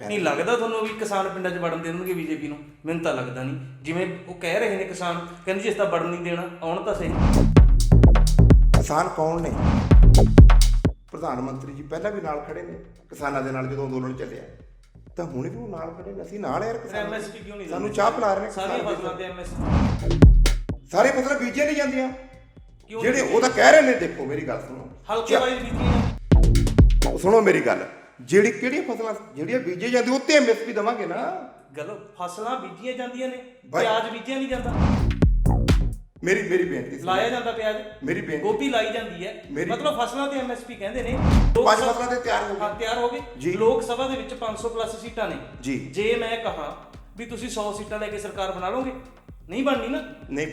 ਨਹੀਂ ਲੱਗਦਾ ਤੁਹਾਨੂੰ ਵੀ ਕਿਸਾਨ ਪਿੰਡਾਂ 'ਚ ਵੜਨ ਦੇਣਗੇ ਬੀਜੇਪੀ ਨੂੰ? ਮੈਨੂੰ ਤਾਂ ਲੱਗਦਾ ਨਹੀਂ। ਜਿਵੇਂ ਉਹ ਕਹਿ ਰਹੇ ਨੇ ਕਿਸਾਨ ਕਹਿੰਦੇ ਜੀ ਇਸ ਤਾਂ ਵੜਨ ਨਹੀਂ ਦੇਣਾ ਆਉਣ ਤਾਂ ਸਹੀ। ਕਿਸਾਨ ਕੌਣ ਨੇ? ਪ੍ਰਧਾਨ ਮੰਤਰੀ ਜੀ ਪਹਿਲਾਂ ਵੀ ਨਾਲ ਖੜੇ ਨੇ ਕਿਸਾਨਾਂ ਦੇ ਨਾਲ ਜਦੋਂ ਅੰਦੋਲਨ ਚੱਲਿਆ। ਤਾਂ ਹੁਣ ਵੀ ਉਹ ਨਾਲ ਖੜੇ ਨੇ ਅਸੀਂ ਨਾਲ ਯਾਰ ਕਿਸਾਨ। ਐਮਐਸਪੀ ਕਿਉਂ ਨਹੀਂ ਸਾਨੂੰ ਚਾਹ ਪਿਲਾ ਰਹੇ ਨੇ ਸਾਰੀਆਂ ਫਸਲਾਂ ਤੇ ਐਮਐਸਪੀ ਸਾਰੇ ਫਸਲਾਂ ਬੀਜੀਆਂ ਨਹੀਂ ਜਾਂਦੀਆਂ। ਜਿਹੜੇ ਉਹ ਤਾਂ ਕਹਿ ਰਹੇ ਨੇ ਦੇਖੋ ਮੇਰੀ ਗੱਲ ਸੁਣੋ। ਹਲਕੇ ਵਾਈਜ਼ ਬੀਜੀਆਂ। ਸੁਣੋ ਮੇਰੀ ਗੱਲ। ਜਿਹੜੀ ਕਿਹੜੀਆਂ ਫਸਲਾਂ ਜਿਹੜੀਆਂ ਬੀਜੀਆਂ ਜਾਂਦੀਆਂ ਉਹ ਤੇ ਐਮਐਸਪੀ ਦਵਾਂਗੇ ਨਾ। ਗੱਲ ਫਸਲਾਂ ਬੀਜੀਆਂ ਜਾਂਦੀਆਂ ਨੇ ਬਾਈ- ਪਿਆਜ਼ ਬੀਜਿਆ ਨਹੀਂ ਜਾਂਦਾ। ਮੇਰੀ ਮੇਰੀ ਬੇਨਤੀ ਸੁਣੋ। ਲਾਇਆ ਜਾਂਦਾ ਪਿਆਜ਼। ਮੇਰੀ ਬੇਨਤੀ। ਗੋਭੀ ਲਾਈ ਜਾਂਦੀ ਹੈ। ਮੇਰੀ- ਮਤਲਬ ਫਸਲਾਂ ਤੇ ਐਮਐਸਪੀ ਕਹਿੰਦੇ ਨੇ ਲੋਕ ਪੰਜ ਸਭਾ- ਫਸਲਾਂ ਤੇ ਤਿਆਰ ਹੋ ਗਏ। ਹਾਂ ਤਿਆਰ ਹੋ ਗਏ। ਲੋਕ ਸਭਾ ਦੇ ਵਿੱਚ 500 ਪਲੱਸ ਸੀਟਾਂ ਨੇ। ਜੀ। ਜੇ ਮੈਂ ਕਹਾ ਵੀ ਤੁਸੀਂ 100 ਸੀਟਾਂ ਲੈ ਕੇ ਸਰਕਾਰ ਬਣਾ ਲਓਗੇ ਨਹੀਂ ਬਣਨੀ ਨਾ। ਨਹੀਂ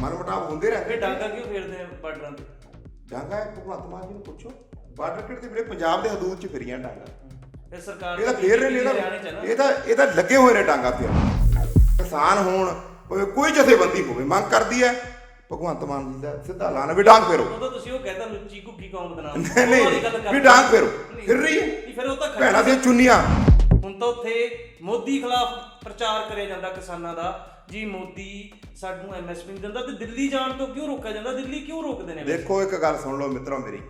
ਮਨ ਮਟਾਵ ਹੁੰਦੇ ਫਿਰ ਰਹਿੰਦੇ ਡਾਂਗਾ ਕਿਉਂ ਫੇਰਦੇ ਆ ਬਾਰਡਰਾਂ ਤੇ? ਡਾਂਗਾ ਹੈ ਭਗਵੰਤ ਮਾਨ ਜੀ ਨੂੰ ਪੁੱਛੋ। ਬਾਰਡਰ ਕਿਹੜੇ ਤੇ ਵੀਰੇ ਪੰਜਾਬ ਦੇ ਹਦੂਦ 'ਚ ਫਿਰੀਆਂ ਡਾਂਗਾ। ਫਿਰ ਸਰਕਾਰ ਇਹ ਤਾਂ ਫੇਰ ਨੇ ਇਹਦਾ ਹਰਿਆਣੇ ਚ ਹੈ ਨਾ। ਇਹ ਤਾਂ ਇਹ ਤਾਂ ਲੱਗੇ ਹੋਏ ਨੇ ਡਾਂਗਾ ਤੇ। ਕਿਸਾਨ ਹੋਣ ਭਾਵੇਂ ਕੋਈ ਜਥੇਬੰਦੀ ਹੋਵੇ ਮੰਗ ਕਰਦੀ ਹੈ ਭਗਵੰਤ ਮਾਨ ਜੀ ਦਾ ਸਿੱਧਾ ਐਲਾਨ ਵੀ ਡਾਂਗ ਫੇਰੋ। ਉਦੋਂ ਤੁਸੀਂ ਉਹ ਕਹਿੰਦਾ ਲੁੱਚੀ ਘੁੱਗੀ ਕੌਮ ਬਦਨਾਮ ਨਹੀਂ, ਵੀ ਡਾਂਗ ਫੇਰੋ। ਫਿਰ ਰਹੀ ਹੈ। ਫਿਰ ਉਹ ਤਾਂ ਭੈਣਾਂ ਖੜੀ ਦੀਆਂ ਚੁੰਨੀਆਂ। ਹੁਣ ਤਾਂ ਉੱਥੇ ਮੋਦੀ ਖਿਲਾਫ ਪ੍ਰਚਾਰ ਕਰਿਆ ਜਾਂਦਾ ਕਿਸਾਨਾਂ ਦਾ। ਜੀ ਮੋਦੀ ਸਾਨੂੰ ਐਮਐਸਪੀ ਨਹੀਂ ਦਿੰਦਾ ਤੇ ਦਿੱਲੀ ਜਾਣ ਤੋਂ ਕਿਉਂ ਰੋਕਿਆ ਜਾਂਦਾ? ਦਿੱਲੀ ਕਿਉਂ ਰੋਕਦੇ ਨੇ? ਦੇਖੋ ਇੱਕ ਗੱਲ ਸੁਣ ਲਓ ਮਿੱਤਰੋ ਮੇਰੀ।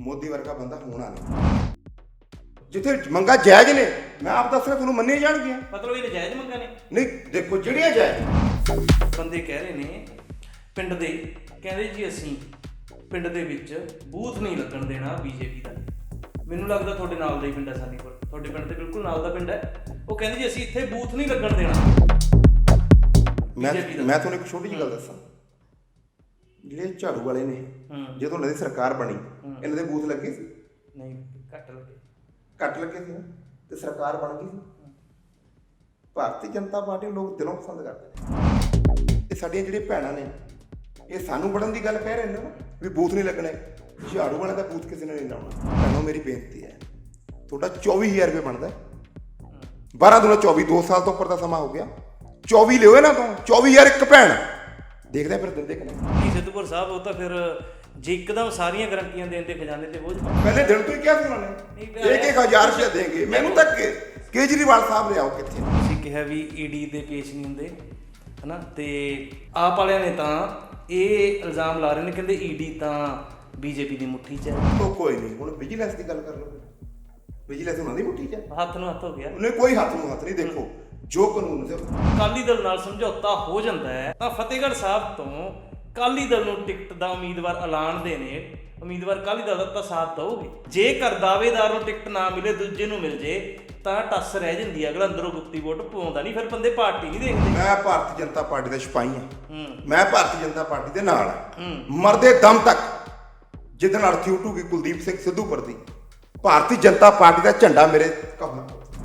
ਮੋਦੀ ਵਰਗਾ ਬੰਦਾ ਹੋਣਾ ਨਹੀਂ। ਜਿੱਥੇ ਮੰਗਾ ਜਾਇਜ਼ ਨੇ ਮੈਂ ਆਪ ਦੱਸ ਰਿਹਾ ਤੁਹਾਨੂੰ ਮੰਨੇ ਜਾਣਗੀਆਂ। ਮਤਲਬ ਇਹ ਨਜਾਇਜ਼ ਮੰਗਾਂ ਨੇ? ਨਹੀਂ ਦੇਖੋ ਜਿਹੜੀਆਂ ਜਾਇਜ਼ ਬੰਦੇ ਕਹਿ ਰਹੇ ਨੇ ਪਿੰਡ ਦੇ ਕਹਿੰਦੇ ਜੀ ਅਸੀਂ ਪਿੰਡ ਦੇ ਵਿੱਚ ਬੂਥ ਨਹੀਂ ਲੱਗਣ ਦੇਣਾ ਬੀਜੇਪੀ ਦਾ। ਮੈਨੂੰ ਲੱਗਦਾ ਤੁਹਾਡੇ ਨਾਲ ਦਾ ਹੀ ਪਿੰਡ ਹੈ ਸਾਨੀਪੁਰ ਤੁਹਾਡੇ ਪਿੰਡ ਦੇ ਬਿਲਕੁਲ ਨਾਲ ਦਾ ਪਿੰਡ ਹੈ। ਉਹ ਕਹਿੰਦੇ ਜੀ ਅਸੀਂ ਇੱਥੇ ਬੂਥ ਨਹੀਂ ਲੱਗਣ ਦੇਣਾ। ਮੈਂ BJP ਦਾ। ਮੈਂ ਤੁਹਾਨੂੰ ਇੱਕ ਛੋਟੀ ਜਿਹੀ ਗੱਲ ਦੱਸਾਂ। ਜਿਹੜੇ ਝਾੜੂ ਵਾਲੇ ਨੇ ਹੂੰ। ਜਦੋਂ ਇਹਨਾਂ ਦੀ ਸਰਕਾਰ ਬਣੀ ਇਹਨਾਂ ਦੇ ਬੂਥ ਲੱਗੇ ਸੀ? ਨਹੀਂ ਘੱਟ ਲੱਗੇ। ਘੱਟ ਲੱਗੇ ਸੀ ਨਾ? ਤੇ ਸਰਕਾਰ ਬਣ ਗਈ ਸੀ? ਭਾਰਤੀ ਜਨਤਾ ਪਾਰਟੀ ਨੂੰ ਲੋਕ ਦਿਲੋਂ ਪਸੰਦ ਕਰਦੇ ਨੇ। ਇਹ ਸਾਡੀਆਂ ਜਿਹੜੀਆਂ ਭੈਣਾਂ ਨੇ ਇਹ ਸਾਨੂੰ ਬੜਨ ਦੀ ਗੱਲ ਕਹਿ ਰਹੇ ਨੇ ਨਾ ਵੀ ਬੂਥ ਨਹੀਂ ਲੱਗਣੇ। ਝਾੜੂ ਵਾਲੇ ਦਾ ਬੂਥ ਕਿਸੇ ਨੇ ਨਹੀਂ ਲਾਉਣਾ। ਭੈਣੋ ਮੇਰੀ ਬੇਨਤੀ ਹੈ ਤੁਹਾਡਾ 24000 ਰੁਪਏ ਬਣਦਾ ਹੈ। 12 ਦੁਨਾ 24 2 ਸਾਲ ਤੋਂ ਉੱਪਰ ਦਾ ਸਮਾਂ ਹੋ ਗਿਆ। 24 ਲਿਓ ਇਹਨਾਂ ਤੋਂ 24000 ਇੱਕ ਭੈਣ। ਦੇਖਦੇ ਫਿਰ ਦਿੰਦੇ ਕਿ ਨਹੀਂ। ਸਿੱਧੂਪੁਰ ਸਾਹਿਬ ਉਹ ਤਾਂ ਫਿਰ ਜੇ ਇੱਕਦਮ ਸਾਰੀਆਂ ਗਰੰਟੀਆਂ ਦੇਣ ਤੇ ਖਜ਼ਾਨੇ ਤੇ ਬੋਝ ਪਹਿਲੇ ਦਿਨ ਤੋਂ ਹੀ ਕਿਹਾ ਸੀ ਉਹਨਾਂ ਨੇ ਇੱਕ ਇੱਕ ਹਜ਼ਾਰ ਰੁਪਏ ਦੇਂਗੇ ਮੈਨੂੰ ਤਾਂ ਕੇਜਰੀਵਾਲ ਸਾਹਿਬ ਲਿਆਓ ਕਿੱਥੇ? ਤੁਸੀਂ ਕਿਹਾ ਵੀ ਈਡੀ ਦੇ ਪੇਸ਼ ਨਹੀਂ ਹੁੰਦੇ ਹਨਾ? ਤੇ ਆਪ ਵਾਲਿਆਂ ਨੇ ਤਾਂ ਇਹ ਇਲਜ਼ਾਮ ਲਾ ਰਹੇ ਨੇ ਕਹਿੰਦੇ ਈਡੀ ਤਾਂ ਬੀਜੇਪੀ ਦੀ ਮੁੱਠੀ 'ਚ ਹੈ। ਉਹ ਕੋਈ ਨਹੀਂ ਹੁਣ ਵਿਜੀਲੈਂਸ ਦੀ ਗੱਲ ਕਰ ਲਓ। ਵਿਜੀਲੈਂਸ ਉਹਨਾਂ ਦੀ ਮੁੱਠੀ 'ਚ ਹੱਥ ਨੂੰ ਹੱਥ ਹੋ ਗਿਆ। ਉਹਨੇ ਕੋਈ ਹੱਥ ਨੂੰ ਹੱਥ ਨਹੀਂ ਦੇਖੋ। ਜੋ ਕਾਨੂੰਨ ਸੀ ਅਕਾਲੀ ਦਲ ਨਾਲ ਸਮਝੌਤਾ ਹੋ ਜਾਂਦਾ ਹੈ ਤਾਂ ਫਤਿਹਗੜ੍ਹ ਸਾਹਿਬ ਤੋਂ ਅਕਾਲੀ ਦਲ ਨੂੰ ਟਿਕਟ ਦਾ ਉਮੀਦਵਾਰ ਐਲਾਨਦੇ ਨੇ ਉਮੀਦਵਾਰ ਅਕਾਲੀ ਦਲ ਦਾ ਸਾਥ ਦਊਗੇ ਜੇਕਰ ਦਾਅਵੇਦਾਰ ਨੂੰ ਟਿਕਟ ਨਾ ਮਿਲੇ ਦੂਜੇ ਨੂੰ ਮਿਲ ਜੇ ਤਾਂ ਟੱਸ ਰਹਿ ਜਾਂਦੀ ਹੈ। ਅਗਲਾ ਅੰਦਰੋਂ ਗੁਪਤੀ ਵੋਟ ਪਾਉਂਦਾ ਨਹੀਂ ਫਿਰ ਬੰਦੇ ਪਾਰਟੀ ਨਹੀਂ ਦੇਖਦੇ। ਮੈਂ ਭਾਰਤੀ ਜਨਤਾ ਪਾਰਟੀ ਦਾ ਸਿਪਾਹੀ ਹਾਂ। ਮੈਂ ਭਾਰਤੀ ਜਨਤਾ ਪਾਰਟੀ ਦੇ ਨਾਲ ਹਾਂ। ਮਰਦੇ ਦਮ ਤੱਕ ਜਿੱਦਣ ਅਰਥੀ ਉਠੂਗੀ ਕੁਲਦੀਪ ਸਿੰਘ ਸਿੱਧੂਪੁਰ ਦੀ ਭਾਰਤੀ ਜਨਤਾ ਪਾਰਟੀ ਦਾ ਝੰਡਾ ਮੇਰੇ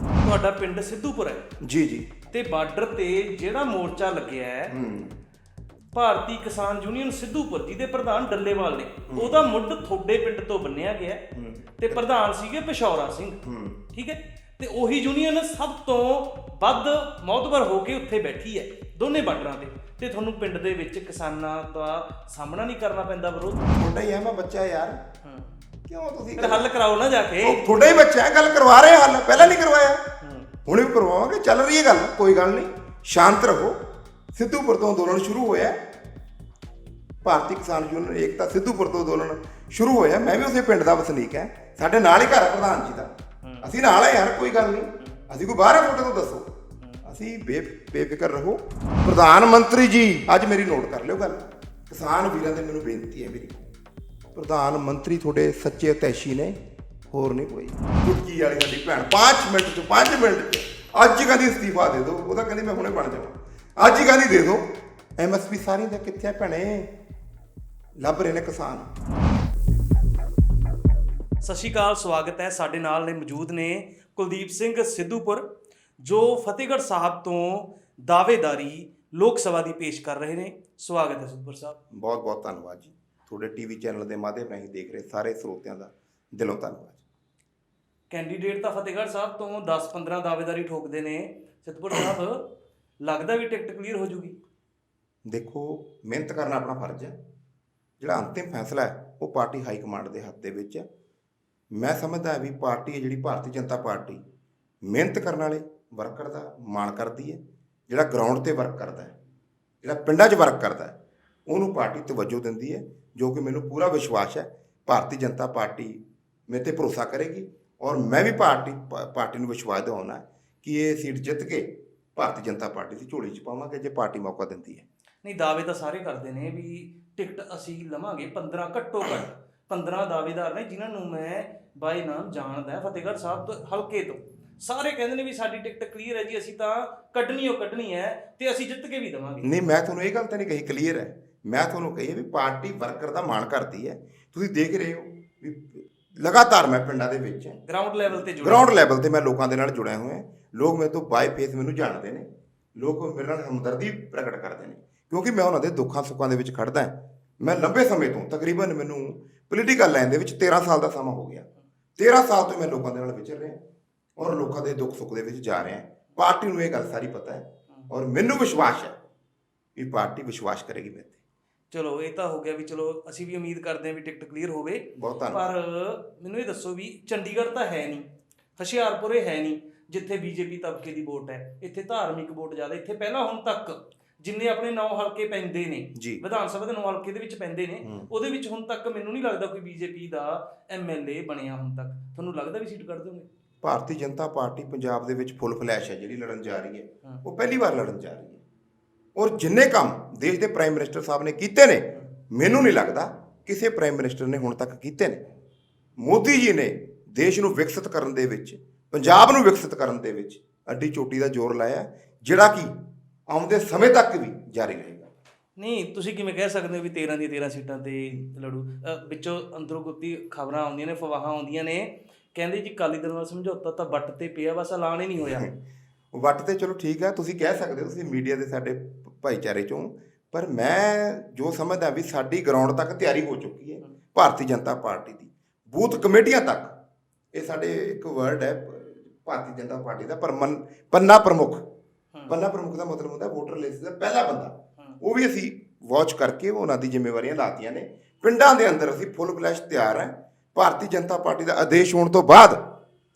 ਤੁਹਾਡਾ ਪਿੰਡ ਸਿੱਧੂਪੁਰ ਹੈ? ਜੀ ਜੀ। ਤੇ ਬਾਰਡਰ ਤੇ ਜਿਹੜਾ ਮੋਰਚਾ ਲੱਗਿਆ ਹੈ ਭਾਰਤੀ ਕਿਸਾਨ ਯੂਨੀਅਨ ਸਿੱਧੂਪੁਰ ਜਿਹਦੇ ਪ੍ਰਧਾਨ ਡੱਲੇਵਾਲ ਨੇ। ਉਹਦਾ ਮੁੱਢ ਥੋੜੇ ਪਿੰਡ ਤੋਂ ਬੰਨਿਆ ਗਿਆ ਤੇ ਪ੍ਰਧਾਨ ਸੀਗੇ ਪਿਸ਼ੌਰਾ ਸਿੰਘ। ਠੀਕ ਹੈ? ਤੇ ਉਹੀ ਯੂਨੀਅਨ ਸਭ ਤੋਂ ਵੱਧ ਮੌਤਬਰ ਹੋ ਕੇ ਉੱਥੇ ਬੈਠੀ ਹੈ ਦੋਨੇ ਬਾਰਡਰਾਂ ਤੇ। ਤੇ ਤੁਹਾਨੂੰ ਪਿੰਡ ਦੇ ਵਿੱਚ ਕਿਸਾਨਾਂ ਦਾ ਸਾਹਮਣਾ ਨਹੀਂ ਕਰਨਾ ਪੈਂਦਾ ਵਿਰੋਧ। ਤੁਹਾਡਾ ਹੀ ਹੈ ਮੈਂ ਬੱਚਾ ਯਾਰ। ਕਿਉਂ ਤੁਸੀਂ ਫਿਰ ਹੱਲ ਕਰਾਓ ਨਾ ਜਾ ਕੇ। ਉਹ ਤੁਹਾਡਾ ਹੀ ਬੱਚਾ ਹੈ ਗੱਲ ਕਰਵਾ ਰਹੇ ਹੱਲ ਪਹਿਲਾਂ ਨਹੀਂ ਕਰਵਾਇਆ। ਹੁਣ ਵੀ ਕਰਵਾਵਾਂਗੇ ਚੱਲ ਰਹੀ ਹੈ ਗੱਲ ਕੋਈ ਗੱਲ ਨਹੀਂ ਸ਼ਾਂਤ ਰਹੋ। ਸਿੱਧੂਪੁਰ ਤੋਂ ਅੰਦੋਲਨ ਸ਼ੁਰੂ ਹੋਇਆ। ਭਾਰਤੀ ਕਿਸਾਨ ਯੂਨੀਅਨ ਏਕਤਾ ਸਿੱਧੂਪੁਰ ਤੋਂ ਅੰਦੋਲਨ ਸ਼ੁਰੂ ਹੋਇਆ। ਮੈਂ ਵੀ ਉਸੇ ਪਿੰਡ ਦਾ ਵਸਨੀਕ ਹੈ। ਸਾਡੇ ਨਾਲ ਹੀ ਘਰ ਪ੍ਰਧਾਨ ਜੀ ਦਾ। ਅਸੀਂ ਨਾਲ ਹੈ ਯਾਰ ਕੋਈ ਗੱਲ ਨਹੀਂ। ਅਸੀਂ ਕੋਈ ਬਾਹਰ ਤੁਹਾਡੇ ਤੋਂ ਦੱਸੋ। ਅਸੀਂ ਬੇ ਬੇਫਿਕਰ ਰਹੋ। ਪ੍ਰਧਾਨ ਮੰਤਰੀ ਜੀ ਅੱਜ ਮੇਰੀ ਨੋਟ ਕਰ ਲਿਓ ਗੱਲ। ਕਿਸਾਨ ਵੀਰਾਂ ਦੇ ਮੈਨੂੰ ਬੇਨਤੀ ਹੈ ਮੇਰੀ। ਪ੍ਰਧਾਨ ਮੰਤਰੀ ਤੁਹਾਡੇ ਸੱਚੇ ਤੈਸ਼ੀ ਨੇ ਹੋਰ ਨਹੀਂ ਕੋਈ। ਕੁਟਕੀ ਵਾਲੀ ਸਾਡੀ ਭੈਣ 5 ਮਿੰਟ ਚ 5 ਮਿੰਟ ਚ। ਅੱਜ ਹੀ ਕਹਿੰਦੀ ਅਸਤੀਫਾ ਦੇ ਦਿਓ ਉਹਦਾ ਕਹਿੰਦੀ ਮੈਂ ਹੁਣੇ ਬਣ ਜਾਵਾਂ। ਅੱਜ ਹੀ ਕਹਿੰਦੀ ਦੇ ਦਿਓ ਐਮਐਸਪੀ ਸਾਰੀ ਦਾ ਕਿੱਥੇ ਆ ਭੈਣੇ? ਲੱਭ ਰਹੇ ਨੇ ਕਿਸਾਨ। ਸਤਿ ਸ਼੍ਰੀ ਅਕਾਲ ਸਵਾਗਤ ਹੈ ਸਾਡੇ ਨਾਲ ਨੇ ਮੌਜੂਦ ਨੇ ਕੁਲਦੀਪ ਸਿੰਘ ਸਿੱਧੂਪੁਰ ਜੋ ਫਤਿਹਗੜ੍ਹ ਸਾਹਿਬ ਤੋਂ ਦਾਅਵੇਦਾਰੀ ਲੋਕ ਸਭਾ ਦੀ ਪੇਸ਼ ਕਰ ਰਹੇ ਨੇ। ਸਵਾਗਤ ਹੈ ਸਿੱਧੂਪੁਰ ਸਾਹਿਬ। ਬਹੁਤ ਬਹੁਤ ਧੰਨਵਾਦ ਜੀ। ਤੁਹਾਡੇ ਟੀਵੀ ਚੈਨਲ ਦੇ ਮਾਧਿਅਮ ਰਾਹੀਂ ਦੇਖ ਰਹੇ ਸਾਰੇ ਸਰੋਤਿਆਂ ਦਾ ਦਿਲੋਂ ਧੰਨਵਾਦ। ਕੈਂਡੀਡੇਟ ਤਾਂ ਫਤਿਹਗੜ੍ਹ ਸਾਹਿਬ ਤੋਂ 10-15 ਦਾਅਵੇਦਾਰੀ ਠੋਕਦੇ ਨੇ। ਸਿੱਧੂਪੁਰ ਸਾਹਿਬ ਲੱਗਦਾ ਵੀ ਟਿਕਟ ਕਲੀਅਰ ਹੋ ਜੂਗੀ। ਦੇਖੋ ਮਿਹਨਤ ਕਰਨਾ ਆਪਣਾ ਫਰਜ਼ ਹੈ। ਜਿਹੜਾ ਅੰਤਿਮ ਫੈਸਲਾ ਹੈ ਉਹ ਪਾਰਟੀ ਹਾਈ ਕਮਾਂਡ ਦੇ ਹੱਥ ਦੇ ਵਿੱਚ ਹੈ। ਮੈਂ ਸਮਝਦਾ ਵੀ ਪਾਰਟੀ ਹੈ ਜਿਹੜੀ ਭਾਰਤੀ ਜਨਤਾ ਪਾਰਟੀ ਮਿਹਨਤ ਕਰਨ ਵਾਲੇ ਵਰਕਰ ਦਾ ਮਾਣ ਕਰਦੀ ਹੈ। ਜਿਹੜਾ ਗਰਾਊਂਡ ਤੇ ਵਰਕ ਕਰਦਾ ਹੈ ਜਿਹੜਾ ਪਿੰਡਾਂ 'ਚ ਵਰਕ ਕਰਦਾ ਹੈ ਉਹਨੂੰ ਪਾਰਟੀ ਤਵੱਜੋ ਦਿੰਦੀ ਹੈ। ਜੋ ਕਿ ਮੈਨੂੰ ਪੂਰਾ ਵਿਸ਼ਵਾਸ ਹੈ ਭਾਰਤੀ ਜਨਤਾ ਪਾਰਟੀ ਮੇਰੇ ਤੇ ਭਰੋਸਾ ਕਰੇਗੀ ਔਰ ਮੈਂ ਵੀ ਪਾਰਟੀ ਪਾਰਟੀ ਨੂੰ ਵਿਸ਼ਵਾਸ ਦਿਵਾਉਣਾ ਕਿ ਇਹ ਸੀਟ ਜਿੱਤ ਕੇ ਭਾਰਤੀ ਜਨਤਾ ਪਾਰਟੀ ਦੀ ਝੋਲੀ 'ਚ ਪਾਵਾਂਗੇ ਜੇ ਪਾਰਟੀ ਮੌਕਾ ਦਿੰਦੀ ਹੈ। ਨਹੀਂ ਦਾਅਵੇ ਤਾਂ ਸਾਰੇ ਕਰਦੇ ਨੇ ਵੀ ਟਿਕਟ ਅਸੀਂ ਲਵਾਂਗੇ 15 ਘੱਟੋ ਘੱਟ 15 ਦਾਅਵੇਦਾਰ ਨੇ ਜਿਨ੍ਹਾਂ ਨੂੰ ਮੈਂ ਬਾਈ ਨਾਮ ਜਾਣਦਾ ਫਤਿਹਗੜ੍ਹ ਸਾਹਿਬ ਤੋਂ ਹਲਕੇ ਤੋਂ। ਸਾਰੇ ਕਹਿੰਦੇ ਨੇ ਵੀ ਸਾਡੀ ਟਿਕਟ ਕਲੀਅਰ ਹੈ ਜੀ ਅਸੀਂ ਤਾਂ ਕੱਢਣੀ ਓ ਕੱਢਣੀ ਹੈ ਤੇ ਅਸੀਂ ਜਿੱਤ ਕੇ ਵੀ ਦਵਾਂਗੇ। ਨਹੀਂ ਮੈਂ ਤੁਹਾਨੂੰ ਇਹ ਗੱਲ ਤਾਂ ਨਹੀਂ ਕਹੀ ਕਲੀਅਰ ਹੈ। ਮੈਂ ਤੁਹਾਨੂੰ ਕਹੀ ਹੈ ਵੀ ਪਾਰਟੀ ਵਰਕਰ ਦਾ ਮਾਣ ਕਰਦੀ ਹੈ। ਤੁਸੀਂ ਦੇਖ ਰਹੇ ਹੋ ਵੀ ਲਗਾਤਾਰ ਮੈਂ ਪਿੰਡਾਂ ਦੇ ਵਿੱਚ ਗਰਾਊਂਡ ਲੈਵਲ ਤੇ ਜੁੜੇ ਗਰਾਊਂਡ ਲੈਵਲ ਤੇ ਮੈਂ ਲੋਕਾਂ ਦੇ ਨਾਲ ਜੁੜਿਆ ਹੋਇਆ ਲੋਕ ਮੇਰੇ ਤੋਂ ਬਾਈ ਫੇਸ ਮੈਨੂੰ ਜਾਣਦੇ ਨੇ। ਲੋਕ ਮੇਰੇ ਨਾਲ ਹਮਦਰਦੀ ਪ੍ਰਗਟ ਕਰਦੇ ਨੇ। ਕਿਉਂਕਿ ਮੈਂ ਉਹਨਾਂ ਦੇ ਦੁੱਖਾਂ ਸੁੱਖਾਂ ਦੇ ਵਿੱਚ ਖੜਦਾ ਹਾਂ। ਮੈਂ ਲੰਬੇ ਸਮੇਂ ਤੋਂ ਤਕਰੀਬਨ ਮੈਨੂੰ ਪੋਲੀਟੀਕਲ ਲਾਈਨ ਦੇ ਵਿੱਚ 13 ਸਾਲ ਦਾ ਸਮਾਂ ਹੋ ਗਿਆ। 13 ਸਾਲ ਤੋਂ ਮੈਂ ਲੋਕਾਂ ਦੇ ਨਾਲ ਵਿਚਰ ਰਿਹਾ ਔਰ ਲੋਕਾਂ ਦੇ ਦੁੱਖ ਸੁੱਖ ਦੇ ਵਿੱਚ ਜਾ ਰਿਹਾ ਪਾਰਟੀ ਨੂੰ ਇਹ ਗੱਲ ਸਾਰੀ ਪਤਾ ਹੈ। ਔਰ ਮੈਨੂੰ ਵਿਸ਼ਵਾਸ ਹੈ ਵੀ ਪਾਰਟੀ ਵਿਸ਼ਵਾਸ ਕਰੇਗੀ ਮੇਰੇ ਚਲੋ ਇਹ ਤਾਂ ਹੋ ਗਿਆ ਵੀ ਚਲੋ ਅਸੀਂ ਵੀ ਉਮੀਦ ਕਰਦੇ ਹਾਂ ਵੀ ਟਿਕਟ ਕਲੀਅਰ ਹੋਵੇ। ਬਹੁਤ ਪਰ ਮੈਨੂੰ ਇਹ ਦੱਸੋ ਵੀ ਚੰਡੀਗੜ੍ਹ ਤਾਂ ਹੈ ਨਹੀਂ ਹੁਸ਼ਿਆਰਪੁਰ ਇਹ ਹੈ ਨਹੀਂ ਜਿੱਥੇ ਬੀਜੇਪੀ ਤਬਕੇ ਦੀ ਵੋਟ ਹੈ। ਇੱਥੇ ਧਾਰਮਿਕ ਵੋਟ ਜ਼ਿਆਦਾ ਇੱਥੇ ਪਹਿਲਾਂ ਹੁਣ ਤੱਕ ਜਿੰਨੇ ਆਪਣੇ ਨੌ ਹਲਕੇ ਪੈਂਦੇ ਨੇ ਵਿਧਾਨ ਸਭਾ ਦੇ ਨੌ ਹਲਕੇ ਦੇ ਵਿੱਚ ਪੈਂਦੇ ਨੇ। ਉਹਦੇ ਵਿੱਚ ਹੁਣ ਤੱਕ ਮੈਨੂੰ ਨਹੀਂ ਲੱਗਦਾ ਕੋਈ ਬੀਜੇਪੀ ਦਾ ਐਮਐਲਏ ਬਣਿਆ ਹੁਣ ਤੱਕ। ਤੁਹਾਨੂੰ ਲੱਗਦਾ ਵੀ ਸੀਟ ਕੱਢ ਦੋਗੇ? ਭਾਰਤੀ ਜਨਤਾ ਪਾਰਟੀ ਪੰਜਾਬ ਦੇ ਵਿੱਚ ਫੁੱਲ ਫਲੈਸ਼ ਹੈ ਜਿਹੜੀ ਲੜਨ ਜਾ ਰਹੀ ਹਾਂ। ਉਹ ਪਹਿਲੀ ਵਾਰ ਲੜਨ ਜਾ ਰਹੀ ਹੈ। ਔਰ ਜਿੰਨੇ ਕੰਮ ਦੇਸ਼ ਦੇ ਪ੍ਰਾਈਮ ਮਿਨਿਸਟਰ ਸਾਹਿਬ ਨੇ ਕੀਤੇ ਨੇ ਮੈਨੂੰ ਨਹੀਂ ਲੱਗਦਾ ਕਿਸੇ ਪ੍ਰਾਈਮ ਮਿਨਿਸਟਰ ਨੇ ਹੁਣ ਤੱਕ ਕੀਤੇ ਨੇ। ਮੋਦੀ ਜੀ ਨੇ ਦੇਸ਼ ਨੂੰ ਵਿਕਸਿਤ ਕਰਨ ਦੇ ਵਿੱਚ ਪੰਜਾਬ ਨੂੰ ਵਿਕਸਿਤ ਕਰਨ ਦੇ ਵਿੱਚ ਅੱਡੀ ਚੋਟੀ ਦਾ ਜ਼ੋਰ ਲਾਇਆ ਜਿਹੜਾ ਕਿ ਆਉਂਦੇ ਸਮੇਂ ਤੱਕ ਵੀ ਜਾਰੀ ਰਹੇਗਾ। ਨਹੀਂ ਤੁਸੀਂ ਕਿਵੇਂ ਕਹਿ ਸਕਦੇ ਹੋ ਵੀ 13 ਦੀ 13 ਸੀਟਾਂ ਤੇ ਲੜੂ? ਵਿੱਚੋਂ ਅੰਦਰੋਂ ਗੁੱਤੀ ਖਬਰਾਂ ਆਉਂਦੀਆਂ ਨੇ ਫਵਾਹਾਂ ਆਉਂਦੀਆਂ ਨੇ। ਕਹਿੰਦੇ ਜੀ ਕਾਲੀ ਦਲ ਨਾਲ ਸਮਝੌਤਾ ਤਾਂ ਵੱਟ ਤੇ ਪਿਆ ਬਸ ਐਲਾਨ ਹੀ ਨਹੀਂ ਹੋਇਆ। ਵੱਟ ਤੇ ਚਲੋ ਠੀਕ ਹੈ ਤੁਸੀਂ ਕਹਿ ਸਕਦੇ ਹੋ ਤੁਸੀਂ ਮੀਡੀਆ ਦੇ ਸਾਡੇ ਭਾਈਚਾਰੇ ਚੋਂ ਪਰ ਮੈਂ ਜੋ ਸਮਝਦਾ ਵੀ ਸਾਡੀ ਗਰਾਊਂਡ ਤੱਕ ਤਿਆਰੀ ਹੋ ਚੁੱਕੀ ਹੈ ਭਾਰਤੀ ਜਨਤਾ ਪਾਰਟੀ ਦੀ। ਬੂਥ ਕਮੇਟੀਆਂ ਤੱਕ ਇਹ ਸਾਡੇ ਇੱਕ ਵਰਡ ਹੈ ਭਾਰਤੀ ਜਨਤਾ ਪਾਰਟੀ ਦਾ ਪਰਮਨ ਪੰਨਾ ਪ੍ਰਮੁੱਖ। ਪੰਨਾ ਪ੍ਰਮੁੱਖ ਦਾ ਮਤਲਬ ਹੁੰਦਾ ਵੋਟਰ ਲਿਸਟ ਦਾ ਪਹਿਲਾ ਬੰਦਾ। ਉਹ ਵੀ ਅਸੀਂ ਵਾਚ ਕਰਕੇ ਉਹਨਾਂ ਦੀ ਜ਼ਿੰਮੇਵਾਰੀਆਂ ਲਾਤੀਆਂ ਨੇ। ਪਿੰਡਾਂ ਦੇ ਅੰਦਰ ਅਸੀਂ ਫੁੱਲ ਫਲੈਸ਼ ਤਿਆਰ ਹੈ। ਭਾਰਤੀ ਜਨਤਾ ਪਾਰਟੀ ਦਾ ਆਦੇਸ਼ ਹੋਣ ਤੋਂ ਬਾਅਦ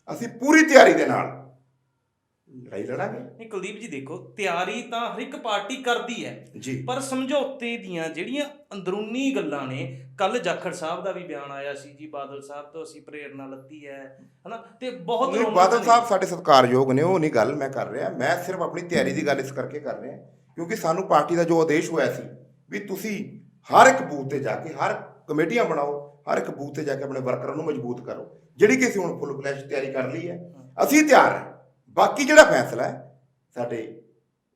ਅਸੀਂ ਪੂਰੀ ਤਿਆਰੀ ਦੇ ਨਾਲ ਲੜਾਈ ਲੜਾਂਗੇ। ਨਹੀਂ ਕੁਲਦੀਪ ਜੀ ਦੇਖੋ ਤਿਆਰੀ ਤਾਂ ਹਰ ਇੱਕ ਪਾਰਟੀ ਕਰਦੀ ਹੈ। ਜੀ। ਪਰ ਸਮਝੌਤੇ ਦੀਆਂ ਜਿਹੜੀਆਂ ਅੰਦਰੂਨੀ ਗੱਲਾਂ ਨੇ ਕੱਲ ਜਾਖੜ ਸਾਹਿਬ ਦਾ ਵੀ ਬਿਆਨ ਆਇਆ ਸੀ ਜੀ ਬਾਦਲ ਸਾਹਿਬ ਤੋਂ ਅਸੀਂ ਪ੍ਰੇਰਣਾ ਲੱਤੀ ਹੈ ਹਨਾ? ਤੇ ਬਹੁਤ ਨਹੀਂ ਬਾਦਲ। ਸਾਹਿਬ ਸਾਡੇ ਸਤਿਕਾਰਯੋਗ ਨੇ ਉਹ ਨਹੀਂ ਗੱਲ ਮੈਂ ਕਰ ਰਿਹਾ। ਮੈਂ ਸਿਰਫ ਆਪਣੀ ਤਿਆਰੀ ਦੀ ਗੱਲ ਇਸ ਕਰਕੇ ਕਰ ਰਿਹਾ ਕਿਉਂਕਿ ਸਾਨੂੰ ਪਾਰਟੀ ਦਾ ਜੋ ਆਦੇਸ਼ ਹੋਇਆ ਸੀ ਵੀ ਤੁਸੀਂ ਹਰ ਇੱਕ ਬੂਥ ਤੇ ਜਾ ਕੇ ਹਰ ਕਮੇਟੀਆਂ ਬਣਾਓ ਹਰ ਇੱਕ ਬੂਥ ਤੇ ਜਾ ਕੇ ਆਪਣੇ ਵਰਕਰਾਂ ਨੂੰ ਮਜ਼ਬੂਤ ਕਰੋ ਜਿਹੜੀ ਕਿ ਅਸੀਂ ਹੁਣ ਫੁੱਲ ਫਲੈਸ਼ ਤਿਆਰੀ ਕਰ ਲਈ ਹੈ। ਅਸੀਂ ਤਿਆਰ ਹਾਂ। ਬਾਕੀ ਜਿਹੜਾ ਫੈਸਲਾ ਹੈ ਸਾਡੇ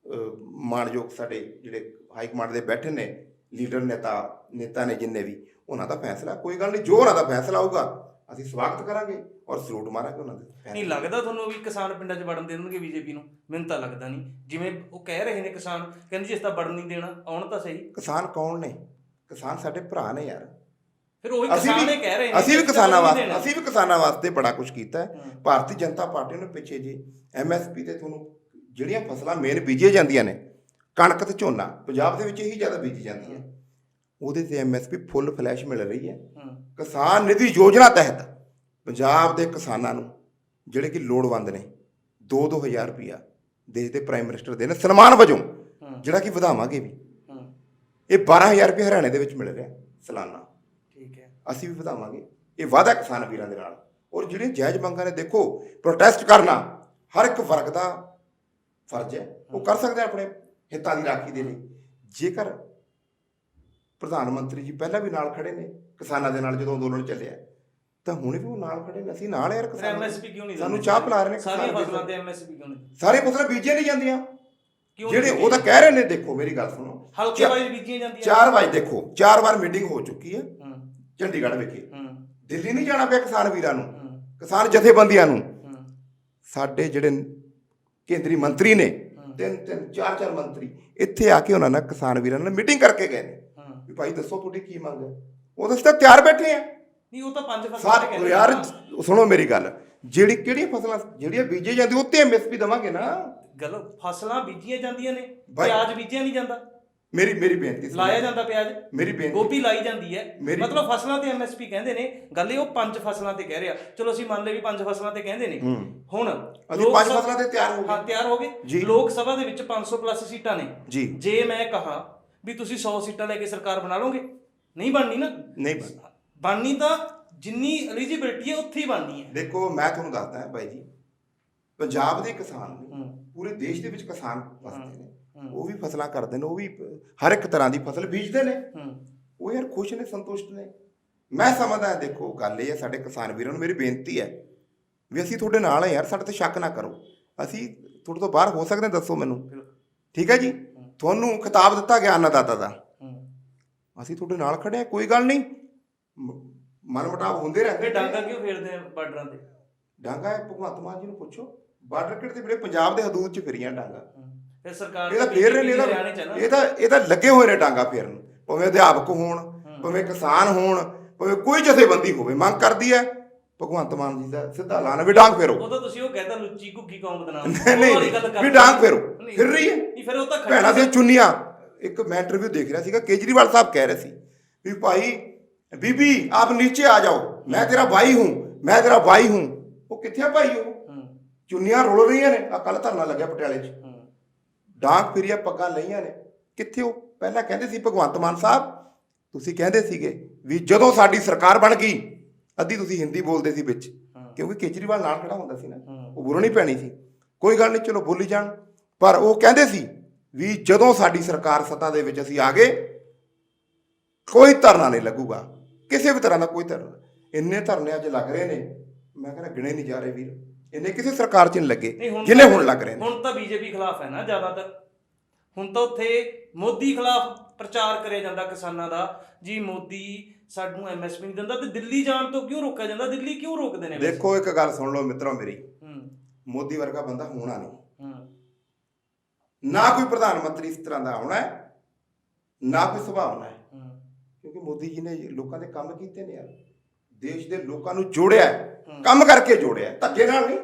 ਅਹ, ਮਾਣਯੋਗ ਸਾਡੇ ਜਿਹੜੇ ਹਾਈ ਕਮਾਂਡ ਦੇ ਬੈਠੇ ਨੇ ਲੀਡਰ ਨੇਤਾ ਨੇਤਾ ਨੇ ਜਿੰਨੇ ਵੀ ਉਹਨਾਂ ਦਾ ਫੈਸਲਾ ਕੋਈ ਗੱਲ ਨਹੀਂ ਜੋ ਉਹਨਾਂ ਦਾ ਫੈਸਲਾ ਹੋਊਗਾ ਅਸੀਂ ਸਵਾਗਤ ਕਰਾਂਗੇ ਔਰ ਸਲੂਟ ਮਾਰਾਂਗੇ ਉਹਨਾਂ ਦੇ ਨਹੀਂ ਲੱਗਦਾ ਤੁਹਾਨੂੰ ਵੀ ਕਿਸਾਨ ਪਿੰਡਾਂ 'ਚ ਵੜਨ ਦੇ ਦੇਣਗੇ ਬੀਜੇਪੀ ਨੂੰ? ਮੈਨੂੰ ਤਾਂ ਲੱਗਦਾ ਨਹੀਂ। ਜਿਵੇਂ ਉਹ ਕਹਿ ਰਹੇ ਨੇ ਕਿਸਾਨ ਕਹਿੰਦੇ ਜੀ ਇਸ ਤਾਂ ਵੜਨ ਨਹੀਂ ਦੇਣਾ ਆਉਣ ਤਾਂ ਸਹੀ। ਕਿਸਾਨ ਕੌਣ ਨੇ? ਕਿਸਾਨ ਸਾਡੇ ਭਰਾ ਨੇ ਯਾਰ। ਫਿਰ ਉਹੀ ਕਿਸਾਨ ਇਹ ਕਹਿ ਰਹੇ ਨੇ ਅਸੀਂ ਵੀ ਕਿਸਾਨਾਂ ਵਾਸਤੇ। ਅਸੀਂ ਵੀ ਕਿਸਾਨਾਂ ਵਾਸਤੇ ਬੜਾ ਕੁਝ ਕੀਤਾ ਹੈ। ਭਾਰਤੀ ਜਨਤਾ ਪਾਰਟੀ ਨੇ ਪਿੱਛੇ ਜੀ ਐਮਐਸਪੀ ਤੇ ਤੁਹਾਨੂੰ ਜਿਹੜੀਆਂ ਫਸਲਾਂ ਮੇਨ ਬੀਜੀਆਂ ਜਾਂਦੀਆਂ ਨੇ ਕਣਕ ਤੇ ਝੋਨਾ ਪੰਜਾਬ ਦੇ ਵਿੱਚ ਇਹੀ ਜ਼ਿਆਦਾ ਬੀਜੀ ਜਾਂਦੀਆਂ ਉਹਦੇ ਤੇ ਐਮਐਸਪੀ ਫੁੱਲ ਫਲੈਸ਼ ਮਿਲ ਰਹੀ ਹੈ। ਹੂੰ। ਕਿਸਾਨ ਨਿਧੀ ਯੋਜਨਾ ਤਹਿਤ ਪੰਜਾਬ ਦੇ ਕਿਸਾਨਾਂ ਨੂੰ ਜਿਹੜੇ ਕਿ ਲੋੜਵੰਦ ਨੇ 2-2000 ਰੁਪਇਆ ਦੇਸ਼ ਦੇ ਪ੍ਰਾਈਮ ਮਿਨਿਸਟਰ ਦੇ ਨੇ ਸਨਮਾਨ ਵਜੋਂ ਹੂੰ। ਜਿਹੜਾ ਕਿ ਵਧਾਵਾਂਗੇ ਵੀ। ਹੂੰ। ਇਹ 12000 ਰੁਪਏ ਹਰਿਆਣੇ ਦੇ ਵਿੱਚ ਮਿਲ ਰਿਹਾ ਸਾਲਾਨਾ। ਠੀਕ ਹੈ। ਅਸੀਂ ਵੀ ਵਧਾਵਾਂਗੇ। ਇਹ ਵਾਅਦਾ ਕਿਸਾਨ ਵੀਰਾਂ ਦੇ ਨਾਲ। ਔਰ ਜਿਹੜੇ ਜਾਇਜ਼ ਮੰਗਾਂ ਨੇ ਦੇਖੋ ਪ੍ਰੋਟੈਸਟ ਕਰਨਾ ਹਰ ਇੱਕ ਵਰਗ ਦਾ ਫਰਜ਼ ਹੈ। ਉਹ ਕਰ ਸਕਦਾ ਆਪਣੇ ਹਿੱਤਾਂ ਦੀ ਰਾਖੀ ਦੇ ਲਈ। ਜੇਕਰ ਪ੍ਰਧਾਨ ਮੰਤਰੀ ਜੀ ਪਹਿਲਾਂ ਵੀ ਨਾਲ ਖੜੇ ਨੇ ਕਿਸਾਨਾਂ ਦੇ ਨਾਲ ਜਦੋਂ ਅੰਦੋਲਨ ਚੱਲਿਆ ਤਾਂ ਹੁਣ ਵੀ ਉਹ ਨਾਲ ਖੜੇ ਨੇ। ਅਸੀਂ ਨਾਲ ਯਾਰ ਕਿਸਾਨਾਂ। ਐਮਐਸਪੀ ਕਿਉਂ ਨਹੀਂ ਸਾਨੂੰ? ਚਾਹ ਪਿਲਾ ਰਹੇ ਨੇ ਸਾਰੀਆਂ ਫਸਲਾਂ ਤੇ ਐਮਐਸਪੀ ਕਿਉਂ ਨਹੀਂ ਸਾਰੇ ਫਸਲਾਂ ਬੀਜੀਆਂ ਨਹੀਂ ਜਾਂਦੀਆਂ। ਜਿਹੜੇ ਉਹ ਤਾਂ ਕਹਿ ਰਹੇ ਨੇ ਦੇਖੋ ਮੇਰੀ ਗੱਲ ਸੁਣੋ। ਹਲਕੇ ਵਾਈਜ਼ ਬੀਜੀਆਂ ਜਾਂਦੀਆਂ। ਚਾਰ ਵਾਰ ਦੇਖੋ ਚਾਰ ਵਾਰ ਮੀਟਿੰਗ ਹੋ ਚੁੱਕੀ ਹੈ। ਚੰਡੀਗੜ੍ਹ ਵਿਖੇ। ਦਿੱਲੀ ਨਹੀਂ ਜਾਣਾ ਪਿਆ ਕਿਸਾਨ ਵੀਰਾਂ ਨੂੰ। ਕਿਸਾਨ ਜਥੇਬੰਦੀਆਂ ਨੂੰ। ਸਾਡੇ ਜਿਹੜੇ ਕੇਂਦਰੀ ਮੰਤਰੀ ਨੇ ਤਿੰਨ ਤਿੰਨ ਚਾਰ ਚਾਰ ਮੰਤਰੀ ਇੱਥੇ ਆ ਕੇ ਉਹਨਾਂ ਨਾਲ ਕਿਸਾਨ ਵੀਰਾਂ ਨਾਲ ਮੀਟਿੰਗ ਕਰਕੇ ਗਏ ਨੇ। ਵੀ ਭਾਈ ਦੱਸੋ ਤੁਹਾਡੀ ਕੀ ਮੰਗ ਹੈ? ਉਹ ਤਾਂ ਅਸੀਂ ਤਾਂ ਤਿਆਰ ਬੈਠੇ ਆ। ਨਹੀਂ ਉਹ ਤਾਂ ਪੰਜ ਫਸਲਾਂ ਤੇ ਸਾਰ ਕਹਿੰਦੇ ਯਾਰ। ਸੁਣੋ ਮੇਰੀ ਗੱਲ ਜਿਹੜੀ ਕਿਹੜੀਆਂ ਫਸਲਾਂ ਜਿਹੜੀਆਂ ਬੀਜੇ ਜਾਂਦੀ ਉੱਤੇ ਐਮਐਸਪੀ ਦਵਾਂਗੇ ਨਾ। ਗੱਲ ਫਸਲਾਂ ਬੀਜੀਆਂ ਜਾਂਦੀਆਂ ਨੇ ਪਿਆਜ਼ ਬੀਜਿਆ ਨਹੀਂ ਜਾਂਦਾ। ਮੇਰੀ ਮੇਰੀ ਬੇਨਤੀ ਸੁਣੋ। ਲਾਇਆ ਜਾਂਦਾ ਪਿਆਜ਼? ਮੇਰੀ ਬੇਨਤੀ ਗੋਭੀ ਲਾਈ ਜਾਂਦੀ ਹੈ। ਮੇਰੀ- ਮਤਲਬ ਫਸਲਾਂ ਤੇ ਐਮਐਸਪੀ ਕਹਿੰਦੇ ਨੇ ਗੱਲ ਇਹ ਉਹ ਪੰਜ ਫਸਲਾਂ ਤੇ ਕਹਿ ਰਿਹਾ। ਚਲੋ ਅਸੀਂ ਮੰਨ ਲਏ ਵੀ ਪੰਜ ਫਸਲਾਂ ਤੇ ਕਹਿੰਦੇ ਨੇ। ਹੁਣ ਅਸੀਂ ਲੋਕ ਪੰਜ ਸਭਾ- ਫਸਲਾਂ ਤੇ ਤਿਆਰ ਹੋ ਗਏ। ਹਾਂ ਤਿਆਰ ਹੋ ਜੀ। ਗਏ ਲੋਕ ਸਭਾ ਦੇ ਵਿੱਚ 500 ਪਲੱਸ ਸੀਟਾਂ ਨੇ। ਜੀ। ਜੇ ਮੈਂ ਕਹਾ ਵੀ ਤੁਸੀਂ 100 ਸੀਟਾਂ ਲੈ ਕੇ ਸਰਕਾਰ ਬਣਾ ਲਓਗੇ ਨਹੀਂ ਬਣਨੀ ਨਾ? ਨਹੀਂ ਬਸ ਬਣਨੀ ਤਾਂ ਜਿੰਨੀ ਐਲੀਜੀਬਿਲਟੀ ਹੈ ਉੱਥੇ ਹੀ ਬਣਨੀ ਹੈ। ਦੇਖੋ ਮੈਂ ਤੁਹਾਨੂੰ ਦੱਸਦਾ ਹਾਂ ਬਾਈ ਜੀ ਪੰਜਾਬ ਦੇ ਕਿਸਾਨ ਨੇ ਹੂੰ। ਪੂਰੇ ਦੇਸ਼ ਦੇ ਵਿੱਚ ਕਿਸਾਨ ਵਸਦੇ ਨੇ। ਉਹ ਵੀ ਫਸਲਾਂ ਕਰਦੇ ਨੇ ਉਹ ਵੀ ਹਰ ਇੱਕ ਤਰ੍ਹਾਂ ਦੀ ਫਸਲ ਬੀਜਦੇ ਨੇ। ਹੂੰ। ਉਹ ਯਾਰ ਖੁਸ਼ ਨੇ ਸੰਤੁਸ਼ਟ ਨੇ। ਮੈਂ ਸਮਝਦਾ ਹਾਂ, ਦੇਖੋ ਗੱਲ ਇਹ ਹੈ ਸਾਡੇ ਕਿਸਾਨ ਵੀਰਾਂ ਨੂੰ ਮੇਰੀ ਬੇਨਤੀ ਹੈ ਵੀ ਅਸੀਂ ਤੁਹਾਡੇ ਨਾਲ ਹਾਂ ਯਾਰ ਸਾਡੇ ਤੇ ਸ਼ੱਕ ਨਾ ਕਰੋ। ਅਸੀਂ ਤੁਹਾਡੇ ਤੋਂ ਬਾਹਰ ਹੋ ਸਕਦੇ ਦੱਸੋ ਮੈਨੂੰ। ਠੀਕ ਹੈ ਜੀ? ਤੁਹਾਨੂੰ ਖਿਤਾਬ ਦਿੱਤਾ ਗਿਆ ਅੰਨਦਾਤਾ ਦਾ। ਅਸੀਂ ਤੁਹਾਡੇ ਨਾਲ ਖੜੇ ਹਾਂ ਕੋਈ ਗੱਲ ਨਹੀਂ। ਮਨ ਮੁਟਾਵ ਹੁੰਦੇ ਰਹਿੰਦੇ ਡਾਂਗਾ ਕਿਉਂ ਫੇਰਦੇ ਆ ਬਾਰਡਰਾਂ ਤੇ? ਡਾਂਗਾ ਭਗਵੰਤ ਮਾਨ ਜੀ ਨੂੰ ਪੁੱਛੋ। ਬਾਰਡਰ ਕਿਹੜੇ ਤੇ ਵੀਰੇ? ਪੰਜਾਬ ਦੇ ਹਦੂਦ 'ਚ ਫਿਰੀਆਂ ਡਾਂਗਾ। ਫਿਰ ਸਰਕਾਰ ਇਹਦਾ ਤਾਂ ਫੇਰ ਨੇ ਇਹਦਾ ਹਰਿਆਣੇ ਚ ਹੈ ਨਾ। ਇਹਦਾ ਇਹਦਾ ਲੱਗੇ ਹੋਏ ਨੇ ਡਾਂਗਾ ਫੇਰਨ। ਭਾਵੇਂ ਅਧਿਆਪਕ ਹੋਣ ਭਾਵੇਂ ਕਿਸਾਨ ਹੋਣ ਭਾਵੇਂ ਕੋਈ ਜਥੇਬੰਦੀ ਹੋਵੇ ਮੰਗ ਕਰਦੀ ਹੈ ਭਗਵੰਤ ਮਾਨ ਜੀ ਦਾ ਸਿੱਧਾ ਲਾਣਾ ਵੀ ਡਾਂਗ ਫੇਰੋ। ਉਹ ਤਾਂ ਤੁਸੀਂ ਉਹ ਕਹਿੰਦਾ ਲੁੱਚੀ ਘੁੱਗੀ ਕੌਮ ਬਦਨਾਮ। ਨਹੀਂ, ਵੀ ਡਾਂਗ ਫੇਰੋ। ਫਿਰ ਰਹੀ ਹੈ। ਨਹੀਂ ਫਿਰ ਉਹ ਤਾਂ ਭੈਣਾਂ ਦੀਆਂ ਚੁੰਨੀਆਂ ਇੱਕ ਮੈਂ ਇੰਟਰਵਿਊ ਦੇਖ ਰਿਹਾ ਸੀਗਾ ਕੇਜਰੀਵਾਲ ਸਾਹਿਬ ਕਹਿ ਰਹੇ ਸੀ ਵੀ ਭਾਈ ਬੀਬੀ ਆਪ ਨੀਚੇ ਆ ਜਾਓ। ਮੈਂ ਤੇਰਾ ਭਾਈ ਹੂੰ ਮੈਂ ਤੇਰਾ ਭਾਈ ਹੂੰ। ਉਹ ਕਿੱਥੇ ਆ ਭਾਈ ਉਹ? ਚੁੰਨੀਆਂ ਰੋਲ ਰਹੀਆਂ ਨੇ ਆ ਕੱਲ ਧਰਨਾ ਲੱਗਿਆ ਪਟਿਆਲੇ 'ਚ। ਹੂੰ ਡਾਂਗ ਫਿਰੀਆਂ ਪੱਗਾਂ ਲਈਆਂ ਨੇ। ਕਿੱਥੇ ਉਹ? ਪਹਿਲਾਂ ਕਹਿੰਦੇ ਸੀ ਭਗਵੰਤ ਮਾਨ ਸਾਹਿਬ ਤੁਸੀਂ ਕਹਿੰਦੇ ਸੀਗੇ ਵੀ ਜਦੋਂ ਸਾਡੀ ਸਰਕਾਰ ਬਣ ਗਈ ਅੱਧੀ ਤੁਸੀਂ ਹਿੰਦੀ ਬੋਲਦੇ ਸੀ ਵਿੱਚ। ਕਿਉਂਕਿ ਕੇਜਰੀਵਾਲ ਨਾਲ ਖੜਾ ਹੁੰਦਾ ਸੀ ਨਾ ਉਹ ਬੋਲਣੀ ਪੈਣੀ ਸੀ। ਕੋਈ ਗੱਲ ਨਹੀਂ ਚਲੋ ਬੋਲੀ ਜਾਣ। ਪਰ ਉਹ ਕਹਿੰਦੇ ਸੀ ਵੀ ਜਦੋਂ ਸਾਡੀ ਸਰਕਾਰ ਸੱਤਾ ਦੇ ਵਿੱਚ ਅਸੀਂ ਆ ਗਏ ਕੋਈ ਧਰਨਾ ਨਹੀਂ ਲੱਗੂਗਾ। ਕਿਸੇ ਵੀ ਤਰ੍ਹਾਂ ਦਾ ਕੋਈ ਧਰਨਾ। ਇੰਨੇ ਧਰਨੇ ਅੱਜ ਲੱਗ ਰਹੇ ਨੇ। ਮੈਂ ਕਹਿੰਦਾ ਗਿਣੇ ਨਹੀਂ ਜਾ ਰਹੇ ਵੀਰ। ਇੰਨੇ ਕਿਸੇ ਸਰਕਾਰ 'ਚ ਨਹੀਂ ਲੱਗੇ ਹੁਣ ਤਾਂ- ਹੁਣ ਲੱਗ ਰਹੇ ਨੇ। ਹੁਣ ਤਾਂ ਬੀਜੇਪੀ ਖਿਲਾਫ ਹੈ ਨਾ ਜ਼ਿਆਦਾਤਰ। ਹੁਣ ਤਾਂ ਉੱਥੇ ਮੋਦੀ ਖਿਲਾਫ ਪ੍ਰਚਾਰ ਕਰਿਆ ਜਾਂਦਾ ਕਿਸਾਨਾਂ ਦਾ ਜੀ ਮੋਦੀ ਸਾਨੂੰ ਐਮਐਸਪੀ ਨਹੀਂ ਦਿੰਦਾ ਤੇ ਦਿੱਲੀ ਜਾਣ ਤੋਂ ਕਿਉਂ ਰੋਕਿਆ ਜਾਂਦਾ ਦਿੱਲੀ ਕਿਉਂ ਰੋਕਦੇ ਨੇ ਵੈਸੇ? ਦੇਖੋ ਇੱਕ ਗੱਲ ਸੁਣ ਲਓ ਮਿੱਤਰੋ ਮੇਰੀ। ਹੂੰ। ਮੋਦੀ ਵਰਗਾ ਬੰਦਾ ਹੋਣਾ ਨਹੀਂ। ਹੂੰ। ਨਾ ਕੋਈ ਪ੍ਰਧਾਨ ਮੰਤਰੀ ਇਸ ਤਰ੍ਹਾਂ ਦਾ ਆਉਣਾ ਹੈ ਨਾ ਕੋਈ ਸੁਭਾਅ ਆਉਣਾ ਹੈ। ਹੂੰ। ਕਿਉਂਕਿ ਮੋਦੀ ਜੀ ਨੇ ਲੋਕਾਂ ਦੇ ਕੰਮ ਕੀਤੇ ਨੇ ਯਾਰ। ਦੇਸ਼ ਦੇ ਲੋਕਾਂ ਨੂੰ ਜੋੜਿਆ ਹੈ, ਕੰਮ ਕਰਕੇ ਜੋੜਿਆ ਹੈ, ਧੱਕੇ ਨਾਲ ਨਹੀਂ।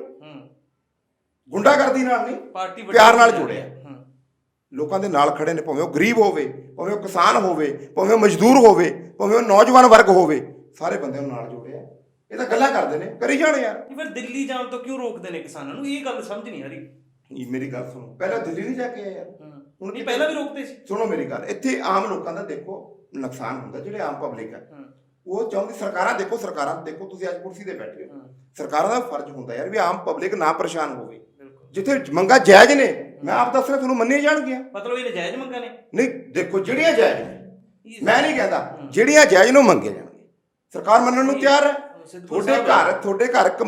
ਗੁੰਡਾਗਰਦੀ ਨਾਲ ਨਹੀਂ ਪਾਰਟੀ ਪਿਆਰ ਨਾਲ ਜੋੜਿਆ। ਲੋਕਾਂ ਦੇ ਨਾਲ ਖੜੇ ਨੇ ਭਾਵੇਂ ਉਹ ਗਰੀਬ ਹੋਵੇ ਭਾਵੇਂ ਉਹ ਕਿਸਾਨ ਹੋਵੇ ਭਾਵੇਂ ਉਹ ਮਜ਼ਦੂਰ ਹੋਵੇ ਭਾਵੇਂ ਉਹ ਨੌਜਵਾਨ ਵਰਗ ਹੋਵੇ ਸਾਰੇ ਬੰਦਿਆਂ ਨੂੰ ਨਾਲ ਜੋੜਿਆ। ਇਹ ਤਾਂ ਗੱਲਾਂ ਕਰਦੇ ਨੇ ਕਰੀ ਜਾਣ ਯਾਰ। ਫਿਰ ਦਿੱਲੀ ਜਾਣ ਤੋਂ ਕਿਉਂ ਰੋਕਦੇ ਨੇ ਕਿਸਾਨਾਂ ਨੂੰ? ਇਹ ਗੱਲ ਸਮਝ ਨਹੀਂ ਆ ਰਹੀ। ਇਹ ਮੇਰੀ ਗੱਲ ਸੁਣੋ ਪਹਿਲਾਂ ਦਿੱਲੀ ਨਹੀਂ ਜਾ ਕੇ ਆਏ ਯਾਰ। ਹੂੰ। ਹੁਣ ਨਹੀਂ ਪਹਿਲਾਂ ਵੀ ਰੋਕਦੇ ਸੀ। ਸੁਣੋ ਮੇਰੀ ਗੱਲ ਇੱਥੇ ਆਮ ਲੋਕਾਂ ਦਾ ਦੇਖੋ ਨੁਕਸਾਨ ਹੁੰਦਾ ਜਿਹੜੇ ਆਮ ਪਬਲਿਕ ਹੈ ਹੂੰ। ਉਹ ਚਾਹੁੰਦੀ ਸਰਕਾਰਾਂ ਦੇਖੋ ਸਰਕਾਰਾਂ ਦੇਖੋ ਤੁਸੀਂ ਅੱਜ ਕੁਰਸੀ ਤੇ ਬੈਠੇ ਹੋ। ਸਰਕਾਰਾਂ ਦਾ ਫਰਜ਼ ਹੁੰਦਾ ਯਾਰ ਵੀ ਆਮ ਪਬਲਿਕ ਨਾ ਪਰੇਸ਼ਾਨ ਹੋਵੇ। ਜਿੱਥੇ ਮੰਗਾ ਜਾਇਜ਼ ਨੇ ਮੈਂ ਆਪ ਦੱਸ ਰਿਹਾ ਤੁਹਾਨੂੰ ਮੰਨੇ ਜਾਣਗੀਆਂ। ਮਤਲਬ ਇਹ ਨਜਾਇਜ਼ ਮੰਗਾਂ ਨੇ? ਨਹੀਂ ਦੇਖੋ ਜਿਹੜੀਆਂ ਜਾਇਜ਼ ਨੇ। ਮੈਂ ਨਹੀਂ ਕਹਿੰਦਾ ਜਿਹੜੀਆਂ ਜਾਇਜ਼ ਨੂੰ ਮੰਗੇ ਜਾਣਗੇ ਸਰਕਾਰ ਮੰਨਣ ਨੂੰ ਤਿਆਰ ਹੈ। ਤੁਹਾਡੇ ਘਰ ਤੁਹਾਡੇ ਘਰ ਇੱਕ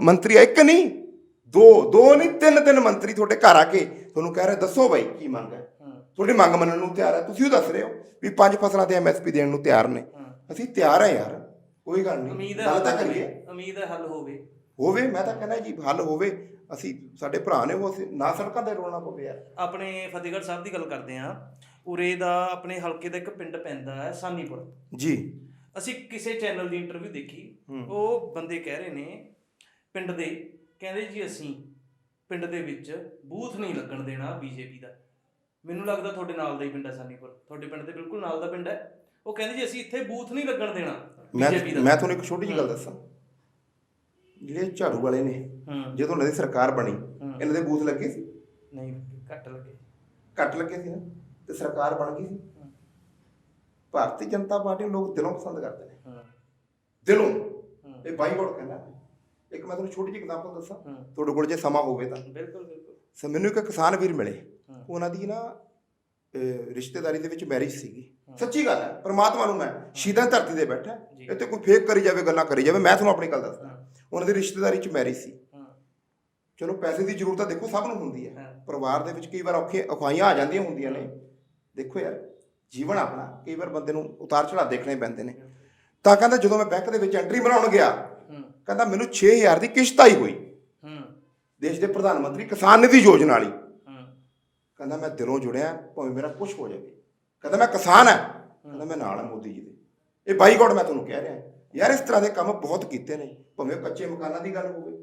ਮੰਤਰੀ ਆ, ਇੱਕ ਨਹੀਂ। ਦੋ ਦੋ ਨਹੀਂ ਤਿੰਨ ਤਿੰਨ ਮੰਤਰੀ ਤੁਹਾਡੇ ਘਰ ਆ ਕੇ ਤੁਹਾਨੂੰ ਕਹਿ ਰਹੇ ਦੱਸੋ ਬਾਈ ਕੀ ਮੰਗ ਹੈ? ਤੁਹਾਡੀ ਮੰਗ ਮੰਨਣ ਨੂੰ ਤਿਆਰ ਹੈ। ਤੁਸੀਂ ਉਹ ਦੱਸ ਰਹੇ ਹੋ ਵੀ ਪੰਜ ਫਸਲਾਂ ਤੇ ਐਮਐਸਪੀ ਦੇਣ ਨੂੰ ਤਿਆਰ ਨੇ। ਅਸੀਂ ਤਿਆਰ ਹਾਂ ਯਾਰ ਕੋਈ ਗੱਲ ਨਹੀਂ। ਉਮੀਦ ਹੈ ਹੱਲ ਹੋਵੇ। ਹੋਵੇ ਮੈਂ ਤਾਂ ਕਹਿੰਦਾ ਜੀ ਹੱਲ ਹੋਵੇ ਅਸੀਂ ਸਾਡੇ ਭਰਾ ਨੇ ਉਹ ਅਸੀਂ ਨਾ ਸੜਕਾਂ ਤੇ ਰੋਣਾ ਪਵੇ ਯਾਰ। ਆਪਣੇ ਫਤਿਹਗੜ੍ਹ ਸਾਹਿਬ ਦੀ ਗੱਲ ਕਰਦੇ ਹਾਂ। ਉਰੇ ਦਾ ਆਪਣੇ ਹਲਕੇ ਦਾ ਇੱਕ ਪਿੰਡ ਪੈਂਦਾ ਹੈ ਸਾਨੀਪੁਰ। ਜੀ। ਅਸੀਂ ਕਿਸੇ ਚੈਨਲ ਦੀ ਇੰਟਰਵਿਊ ਦੇਖੀ। ਉਹ ਬੰਦੇ ਕਹਿ ਰਹੇ ਨੇ ਪਿੰਡ ਦੇ ਕਹਿੰਦੇ ਜੀ ਅਸੀਂ ਪਿੰਡ ਦੇ ਵਿੱਚ ਬੂਥ ਨਹੀਂ ਲੱਗਣ ਦੇਣਾ ਬੀਜੇਪੀ ਦਾ। ਮੈਨੂੰ ਲੱਗਦਾ ਤੁਹਾਡੇ ਨਾਲ ਦਾ ਹੀ ਪਿੰਡ ਹੈ ਸਾਨੀਪੁਰ। ਤੁਹਾਡੇ ਪਿੰਡ ਦੇ ਬਿਲਕੁਲ ਨਾਲ ਦਾ ਪਿੰਡ ਹੈ। ਉਹ ਕਹਿੰਦੇ ਜੀ ਅਸੀਂ ਇੱਥੇ ਬੂਥ ਨਹੀਂ ਲੱਗਣ ਦੇਣਾ ਬੀਜੇਪੀ ਦਾ। ਮੈਂ ਤੁਹਾਨੂੰ ਇੱਕ ਛੋਟੀ ਜਿਹੀ ਗੱਲ ਦੱਸਾਂ। ਜਿਹੜੇ ਝਾੜੂ ਵਾਲੇ ਨੇ ਹੂੰ। ਜਦੋਂ ਇਹਨਾਂ ਦੀ ਸਰਕਾਰ ਬਣੀ ਇਹਨਾਂ ਦੇ ਬੂਥ ਲੱਗੇ ਸੀ? ਨਹੀਂ ਘੱਟ ਲੱਗੇ। ਘੱਟ ਲੱਗੇ ਸੀ ਨਾ? ਤੇ ਸਰਕਾਰ ਬਣ ਗਈ ਸੀ? ਭਾਰਤੀ ਜਨਤਾ ਪਾਰਟੀ ਨੂੰ ਲੋਕ ਦਿਲੋਂ ਪਸੰਦ ਕਰਦੇ ਨੇ। ਹੂੰ। ਦਿਲੋਂ? ਹੂੰ। ਇਹ ਬਾਈ ਵੋਟ ਕਹਿੰਦਾ। ਇੱਕ ਮੈਂ ਤੁਹਾਨੂੰ ਛੋਟੀ ਜਿਹੀ ਐਗਜ਼ਾਮਪਲ ਦੱਸਾਂ। ਹੂੰ। ਤੁਹਾਡੇ ਕੋਲ ਜੇ ਸਮਾਂ ਹੋਵੇ ਤਾਂ। ਬਿਲਕੁਲ ਬਿਲਕੁਲ। ਸੋ ਮੈਨੂੰ ਇੱਕ ਕਿਸਾਨ ਵੀਰ ਮਿਲੇ। ਹੂੰ। ਉਹਨਾਂ ਦੀ ਨਾ ਅਹ, ਰਿਸ਼ਤੇਦਾਰੀ ਦੇ ਵਿੱਚ ਮੈਰਿਜ ਸੀਗੀ। ਸੱਚੀ ਗੱਲ ਹੈ ਪ੍ਰਮਾਤਮਾ ਨੂੰ ਮੈਂ ਸ਼ੀਦਾਂ ਧਰਤੀ ਤੇ ਬੈਠਾ। ਜੀ। ਇੱਥੇ ਕੋਈ ਫੇਕ ਕਰੀ ਜਾਵੇ ਗੱਲਾਂ ਕਰੀ ਜਾਵੇ ਮੈਂ ਤੁਹਾਨੂੰ ਆਪਣੀ ਗੱਲ ਦੱਸਦਾ। ਉਹਨਾਂ ਦੀ ਰਿਸ਼ਤੇਦਾਰੀ 'ਚ ਮੈਰਿਜ ਸੀ। ਹਾਂ। ਚਲੋ ਪੈਸੇ ਦੀ ਜ਼ਰੂਰਤ ਤਾਂ ਦੇਖੋ ਸਭ ਨੂੰ ਹੁੰਦੀ ਹੈ। ਪਰਿਵਾਰ ਦੇ ਵਿੱਚ ਕਈ ਵਾਰ ਔਖੇ ਔਖਾਈਆਂ ਆ ਜਾਂਦੀਆਂ ਹੁੰਦੀਆਂ ਨੇ। ਦੇਖੋ ਯਾਰ ਜੀਵਨ ਆਪਣਾ ਕਈ ਵਾਰ ਬੰਦੇ ਨੂੰ ਉਤਾਰ ਚੜਾਅ ਦੇਖਣੇ ਪੈਂਦੇ ਨੇ। ਤਾਂ ਕਹਿੰਦਾ ਜਦੋਂ ਮੈਂ ਬੈਂਕ ਦੇ ਵਿੱਚ ਐਂਟਰੀ ਬਣਾਉਣ ਗਿਆ ਕਹਿੰਦਾ ਮੈਨੂੰ 6000 ਦੀ ਕਿਸ਼ਤ ਆਈ ਹੋਈ। ਹੂੰ। ਦੇਸ਼ ਦੇ ਪ੍ਰਧਾਨ ਮੰਤਰੀ ਕਿਸਾਨ ਨਿਧੀ ਯੋਜਨਾ ਵਾਲੀ। ਹੂੰ। ਕਹਿੰਦਾ ਮੈਂ ਦਿਲੋਂ ਜੁੜਿਆ ਭਾਵੇਂ ਮੇਰਾ ਕੁਝ ਹੋ ਜਾਵੇ। ਕਹਿੰਦਾ ਮੈਂ ਕਿਸਾਨ ਹਾਂ। ਕਹਿੰਦਾ ਮੈਂ ਨਾਲ ਹਾਂ ਮੋਦੀ ਜੀ ਦੇ। ਇਹ ਬਾਈਕਾਟ ਮੈਂ ਤੁਹਾਨੂੰ ਕਹਿ ਰਿਹਾ। ਯਾਰ ਇਸ ਤਰ੍ਹਾਂ ਦੇ ਕੰਮ ਬਹੁਤ ਕੀਤੇ ਨੇ। ਭਾਵੇਂ ਉਹ ਕੱਚੇ ਮਕਾਨਾਂ ਦੀ ਗੱਲ ਹੋਵੇ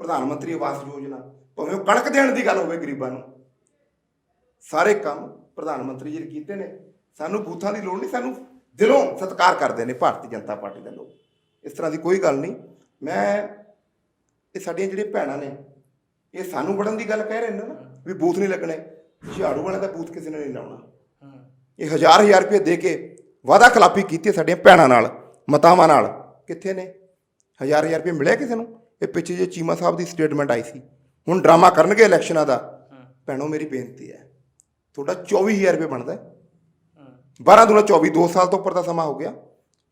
ਪ੍ਰਧਾਨ ਮੰਤਰੀ ਆਵਾਸ ਯੋਜਨਾ ਭਾਵੇਂ ਉਹ ਕਣਕ ਦੇਣ ਦੀ ਗੱਲ ਹੋਵੇ ਗਰੀਬਾਂ ਨੂੰ। ਸਾਰੇ ਕੰਮ ਪ੍ਰਧਾਨ ਮੰਤਰੀ ਜੀ ਨੇ ਕੀਤੇ ਨੇ। ਸਾਨੂੰ ਬੂਥਾਂ ਦੀ ਲੋੜ ਨਹੀਂ ਸਾਨੂੰ ਦਿਲੋਂ ਸਤਿਕਾਰ ਕਰਦੇ ਨੇ ਭਾਰਤੀ ਜਨਤਾ ਪਾਰਟੀ ਦੇ ਲੋਕ। ਇਸ ਤਰ੍ਹਾਂ ਦੀ ਕੋਈ ਗੱਲ ਨਹੀਂ। ਮੈਂ ਇਹ ਸਾਡੀਆਂ ਜਿਹੜੀਆਂ ਭੈਣਾਂ ਨੇ ਇਹ ਸਾਨੂੰ ਵੜਨ ਦੀ ਗੱਲ ਕਹਿ ਰਹੇ ਨੇ ਨਾ ਵੀ ਬੂਥ ਨਹੀਂ ਲੱਗਣੇ। ਝਾੜੂ ਵਾਲਿਆਂ ਦਾ ਬੂਥ ਕਿਸੇ ਨੇ ਨਹੀਂ ਲਾਉਣਾ। ਇਹ ਹਜ਼ਾਰ ਹਜ਼ਾਰ ਰੁਪਏ ਦੇ ਕੇ ਵਾਅਦਾ ਖਿਲਾਫੀ ਕੀਤੀ ਸਾਡੀਆਂ ਭੈਣਾਂ ਨਾਲ। ਮਾਤਾਵਾਂ ਨਾਲ। ਕਿੱਥੇ ਨੇ? ਹਜ਼ਾਰ ਹਜ਼ਾਰ ਰੁਪਏ ਮਿਲਿਆ ਕਿਸੇ ਨੂੰ? ਇਹ ਪਿੱਛੇ ਜੇ ਚੀਮਾ ਸਾਹਿਬ ਦੀ ਸਟੇਟਮੈਂਟ ਆਈ ਸੀ। ਹੁਣ ਡਰਾਮਾ ਕਰਨਗੇ ਇਲੈਕਸ਼ਨਾਂ ਦਾ। ਭੈਣੋ ਮੇਰੀ ਬੇਨਤੀ ਹੈ ਤੁਹਾਡਾ 24000 ਰੁਪਏ ਬਣਦਾ ਹੈ। 12 ਦੂਣਾ 24 2 ਸਾਲ ਤੋਂ ਉੱਪਰ ਦਾ ਸਮਾਂ ਹੋ ਗਿਆ।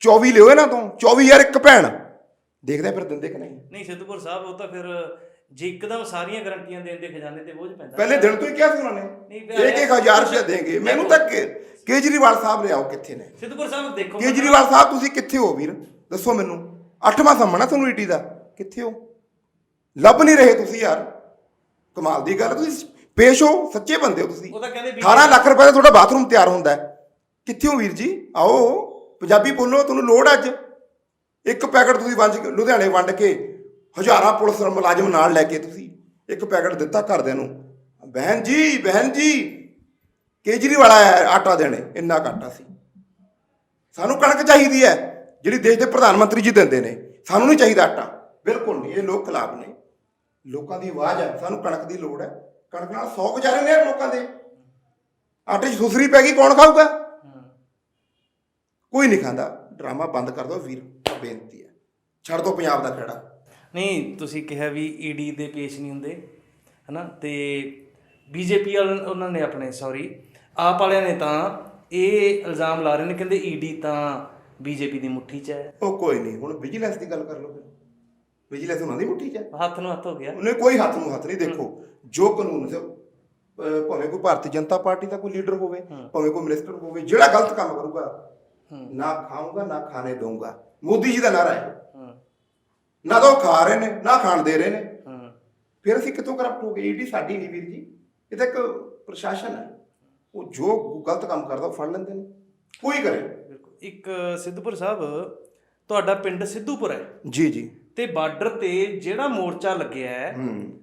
24 ਲਿਓ ਇਹਨਾਂ ਤੋਂ। 24000 ਇੱਕ ਭੈਣ। ਦੇਖਦੇ ਫਿਰ ਦਿੰਦੇ ਕਿ ਨਹੀਂ। ਨਹੀਂ ਸਿੱਧੂਪੁਰ ਸਾਹਿਬ ਉਹ ਤਾਂ ਫਿਰ ਜੇ ਇੱਕਦਮ ਸਾਰੀਆਂ ਗਰੰਟੀਆਂ ਦੇਣ ਦੇ ਖਜ਼ਾਨੇ ਤੇ ਬੋਝ ਪੈਂਦਾ ਪਹਿਲੇ ਦਿਨ ਤੋਂ ਹੀ ਕਿਹਾ ਸੀ ਉਹਨਾਂ ਨੇ ਨਹੀਂ, ਫਿਰ ਇੱਕ ਇੱਕ ਹਜ਼ਾਰ ਰੁਪਏ ਦੇਂਗੇ ਮੈਨੂੰ ਤਾਂ ਕੇ- ਕੇਜਰੀਵਾਲ ਸਾਹਿਬ ਲਿਆਓ ਕਿੱਥੇ ਨੇ? ਸਿੱਧੂਪੁਰ ਸਾਹਿਬ ਦੇਖੋ ਕੇਜਰੀਵਾਲ ਸਾਹਿਬ ਤੁਸੀਂ ਕਿੱਥੇ ਹੋ ਵੀਰ? ਦੱਸੋ ਮੈਨੂੰ। ਅੱਠਵਾਂ ਸੰਮਣਾ ਤੁਹਾਨੂੰ ਈਟੀ ਦਾ। ਕਿੱਥੇ ਹੋ? ਲੱਭ ਨਹੀਂ ਰਹੇ ਤੁਸੀਂ ਯਾਰ। ਕਮਾਲ ਦੀ ਗੱਲ ਤੁਸੀਂ ਪੇਸ਼ ਹੋ ਸੱਚੇ ਬੰਦੇ ਹੋ ਤੁਸੀਂ। ਉਹ ਤਾਂ ਕਹਿੰਦੇ ਵੀ 18 ਲੱਖ ਰੁਪਏ ਦਾ ਤੁਹਾਡਾ ਬਾਥਰੂਮ ਤਿਆਰ ਹੁੰਦਾ ਹੈ। ਕਿੱਥੇ ਹੋ ਵੀਰ ਜੀ? ਆਓ। ਪੰਜਾਬੀ ਬੋਲੋ ਤੁਹਾਨੂੰ ਲੋੜ ਅੱਜ। ਇੱਕ ਪੈਕਟ ਤੁਸੀਂ ਵੰਜ ਕੇ ਲੁਧਿਆਣੇ ਵੰਡ ਕੇ ਹਜ਼ਾਰਾਂ ਪੁਲਿਸ ਮੁਲਾਜ਼ਮ ਨਾਲ ਲੈ ਕੇ ਤੁਸੀਂ ਇੱਕ ਪੈਕਟ ਦਿੱਤਾ ਘਰਦਿਆਂ ਨੂੰ। ਬਹਿਨ ਜੀ ਬਹਿਨ ਜੀ, ਕੇਜਰੀਵਾਲ ਆਇਆ ਆਟਾ ਦੇਣੇ, ਇੰਨਾ ਕੁ ਆਟਾ ਸੀ। ਸਾਨੂੰ ਕਣਕ ਚਾਹੀਦੀ ਹੈ, ਜਿਹੜੀ ਦੇਸ਼ ਦੇ ਪ੍ਰਧਾਨ ਮੰਤਰੀ ਜੀ ਦਿੰਦੇ ਨੇ। ਸਾਨੂੰ ਨਹੀਂ ਚਾਹੀਦਾ ਆਟਾ। ਬਿਲਕੁਲ ਨਹੀਂ, ਇਹ ਲੋਕ ਖਿਲਾਫ ਨੇ। ਲੋਕਾਂ ਦੀ ਆਵਾਜ਼ ਹੈ, ਸਾਨੂੰ ਕਣਕ ਦੀ ਲੋੜ ਹੈ। ਕਣਕ ਨਾਲ 100 ਗੁਜ਼ਾਰੇ ਨੇ ਲੋਕਾਂ ਦੇ। ਆਟੇ 'ਚ ਸੁਸਰੀ ਪੈ ਗਈ, ਕੌਣ ਖਾਊਗਾ? ਕੋਈ ਨਹੀਂ ਖਾਂਦਾ। ਡਰਾਮਾ ਬੰਦ ਕਰ ਦਿਓ ਵੀਰ, ਬੇਨਤੀ ਹੈ। ਛੱਡ ਦਿਓ ਪੰਜਾਬ ਦਾ ਖੇੜਾ। ਨਹੀਂ ਤੁਸੀਂ ਕਿਹਾ ਵੀ ਈਡੀ ਦੇ ਪੇਸ਼ ਨਹੀਂ ਹੁੰਦੇ ਹਨਾ? ਤੇ ਬੀਜੇਪੀ ਉਹਨਾਂ ਨੇ ਆਪਣੇ ਸੌਰੀ ਆਪ ਵਾਲਿਆਂ ਨੇ ਤਾਂ ਇਹ ਇਲਜ਼ਾਮ ਲਾ ਰਹੇ ਨੇ ਕਹਿੰਦੇ ਈਡੀ ਤਾਂ ਬੀਜੇਪੀ ਦੀ ਮੁੱਠੀ 'ਚ ਹੈ। ਉਹ ਕੋਈ ਨਹੀਂ ਹੁਣ ਵਿਜੀਲੈਂਸ ਦੀ ਗੱਲ ਕਰ ਲਓ ਫਿਰ। ਵਿਜੀਲੈਂਸ ਉਹਨਾਂ ਦੀ ਮੁੱਠੀ 'ਚ ਹੈ। ਹੱਥ ਨੂੰ ਹੱਥ ਹੋ ਗਿਆ। ਉਹਨੇ ਕੋਈ ਹੱਥ ਨੂੰ ਹੱਥ ਨਹੀਂ ਦੇਖੋ ਜੋ ਕਾਨੂੰਨ ਸੇ ਭਾਵੇਂ ਕੋਈ ਭਾਰਤੀ ਜਨਤਾ ਪਾਰਟੀ ਦਾ ਕੋਈ ਲੀਡਰ ਹੋਵੇ ਭਾਵੇਂ ਕੋਈ ਮਿਨਿਸਟਰ ਹੋਵੇ ਜਿਹੜਾ ਗਲਤ ਕੰਮ ਕਰੂਗਾ ਨਾ ਖਾਊਂਗਾ ਨਾ ਖਾਣੇ ਦਊਂਗਾ। ਮੋਦੀ ਜੀ ਦਾ ਨਾਰਾ ਹੂੰ। ਨਾ ਤਾਂ ਉਹ ਖਾ ਰਹੇ ਨੇ ਨਾ ਖਾਣ ਦੇ ਰਹੇ ਨੇ। ਹੂੰ। ਫਿਰ ਅਸੀਂ ਕਿੱਥੋਂ ਕਰਪਟ ਹੋ ਗਏ? ਈਡੀ ਸਾਡੀ ਨਹੀਂ ਵੀਰ ਜੀ। ਇਹ ਤਾਂ ਇੱਕ ਪ੍ਰਸ਼ਾਸਨ ਹੈ। ਉਹ ਜੋ ਗਲਤ ਕੰਮ ਕਰਦਾ ਉਹ ਫੜ ਲੈਂਦੇ ਨੇ। ਕੋਈ ਕਰੇ। ਬਿਲਕੁਲ। ਇੱਕ ਸਿੱਧੂਪੁਰ ਸਾਹਿਬ ਤੁਹਾਡਾ ਪਿੰਡ ਸਿੱਧੂਪੁਰ ਹੈ। ਜੀ ਜੀ। ਤੇ ਬਾਰਡਰ ਤੇ ਜਿਹੜਾ ਮੋਰਚਾ ਲੱਗਿਆ ਹੈ ਹੂੰ।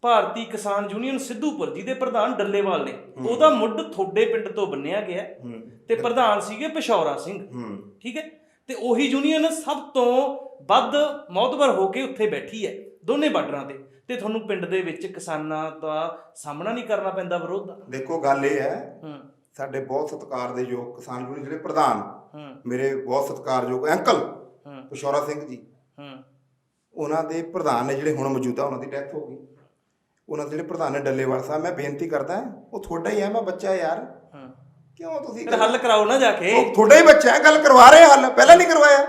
ਭਾਰਤੀ ਕਿਸਾਨ ਯੂਨੀਅਨ ਸਿੱਧੂਪੁਰ ਜਿਹਦੇ ਪ੍ਰਧਾਨ ਡੱਲੇਵਾਲ ਨੇ ਉਹਦਾ ਮੁੱਢ ਤੁਹਾਡੇ ਪਿੰਡ ਤੋਂ ਬੰਨਿਆ ਗਿਆ ਹੈ। ਹੂੰ। ਤੇ ਪ੍ਰਧਾਨ ਸੀਗੇ ਪਿਸ਼ੌਰਾ ਸਿੰਘ। ਹੂੰ। ਠੀਕ ਹੈ? ਤੇ ਉਹੀ ਯੂਨੀਅਨ ਸਭ ਤੋਂ ਵੱਧ ਮੌਤਬਰ ਹੋ ਕੇ ਉੱਥੇ ਬੈਠੀ ਹੈ ਦੋਨੇ ਬਾਰਡਰਾਂ ਤੇ। ਤੇ ਤੁਹਾਨੂੰ ਪਿੰਡ ਦੇ ਵਿੱਚ ਕਿਸਾਨਾਂ ਦਾ ਸਾਹਮਣਾ ਨਹੀਂ ਕਰਨਾ ਪੈਂਦਾ ਵਿਰੋਧ ਦਾ? ਦੇਖੋ ਗੱਲ ਇਹ ਹੈ ਸਾਡੇ ਬਹੁਤ ਸਤਿਕਾਰ ਦੇ ਯੋਗ ਕਿਸਾਨ ਯੂਨੀਅਨ ਜਿਹੜੇ ਪ੍ਰਧਾਨ ਮੇਰੇ ਬਹੁਤ ਸਤਿਕਾਰਯੋਗ ਅੰਕਲ ਪਿਸ਼ੌਰਾ ਸਿੰਘ ਜੀ। ਉਹਨਾਂ ਦੇ ਪ੍ਰਧਾਨ ਨੇ ਜਿਹੜੇ ਹੁਣ ਮੌਜੂਦਾ ਉਹਨਾਂ ਦੀ ਡੈਥ ਹੋ ਗਈ। ਉਹਨਾਂ ਦੇ ਜਿਹੜੇ ਪ੍ਰਧਾਨ ਨੇ ਡੱਲੇਵਾਲ ਸਾਹਿਬ ਮੈਂ ਬੇਨਤੀ ਕਰਦਾ ਉਹ ਤੁਹਾਡਾ ਹੀ ਹੈ ਮੈਂ ਬੱਚਾ ਯਾਰ। ਕਿਉਂ ਤੁਸੀਂ ਫਿਰ ਹੱਲ ਕਰਾਓ ਨਾ ਜਾ ਕੇ। ਉਹ ਤੁਹਾਡਾ ਹੀ ਬੱਚਾ ਹੈ ਗੱਲ ਕਰਵਾ ਰਹੇ ਹੱਲ ਪਹਿਲਾਂ ਨਹੀਂ ਕਰਵਾਇਆ।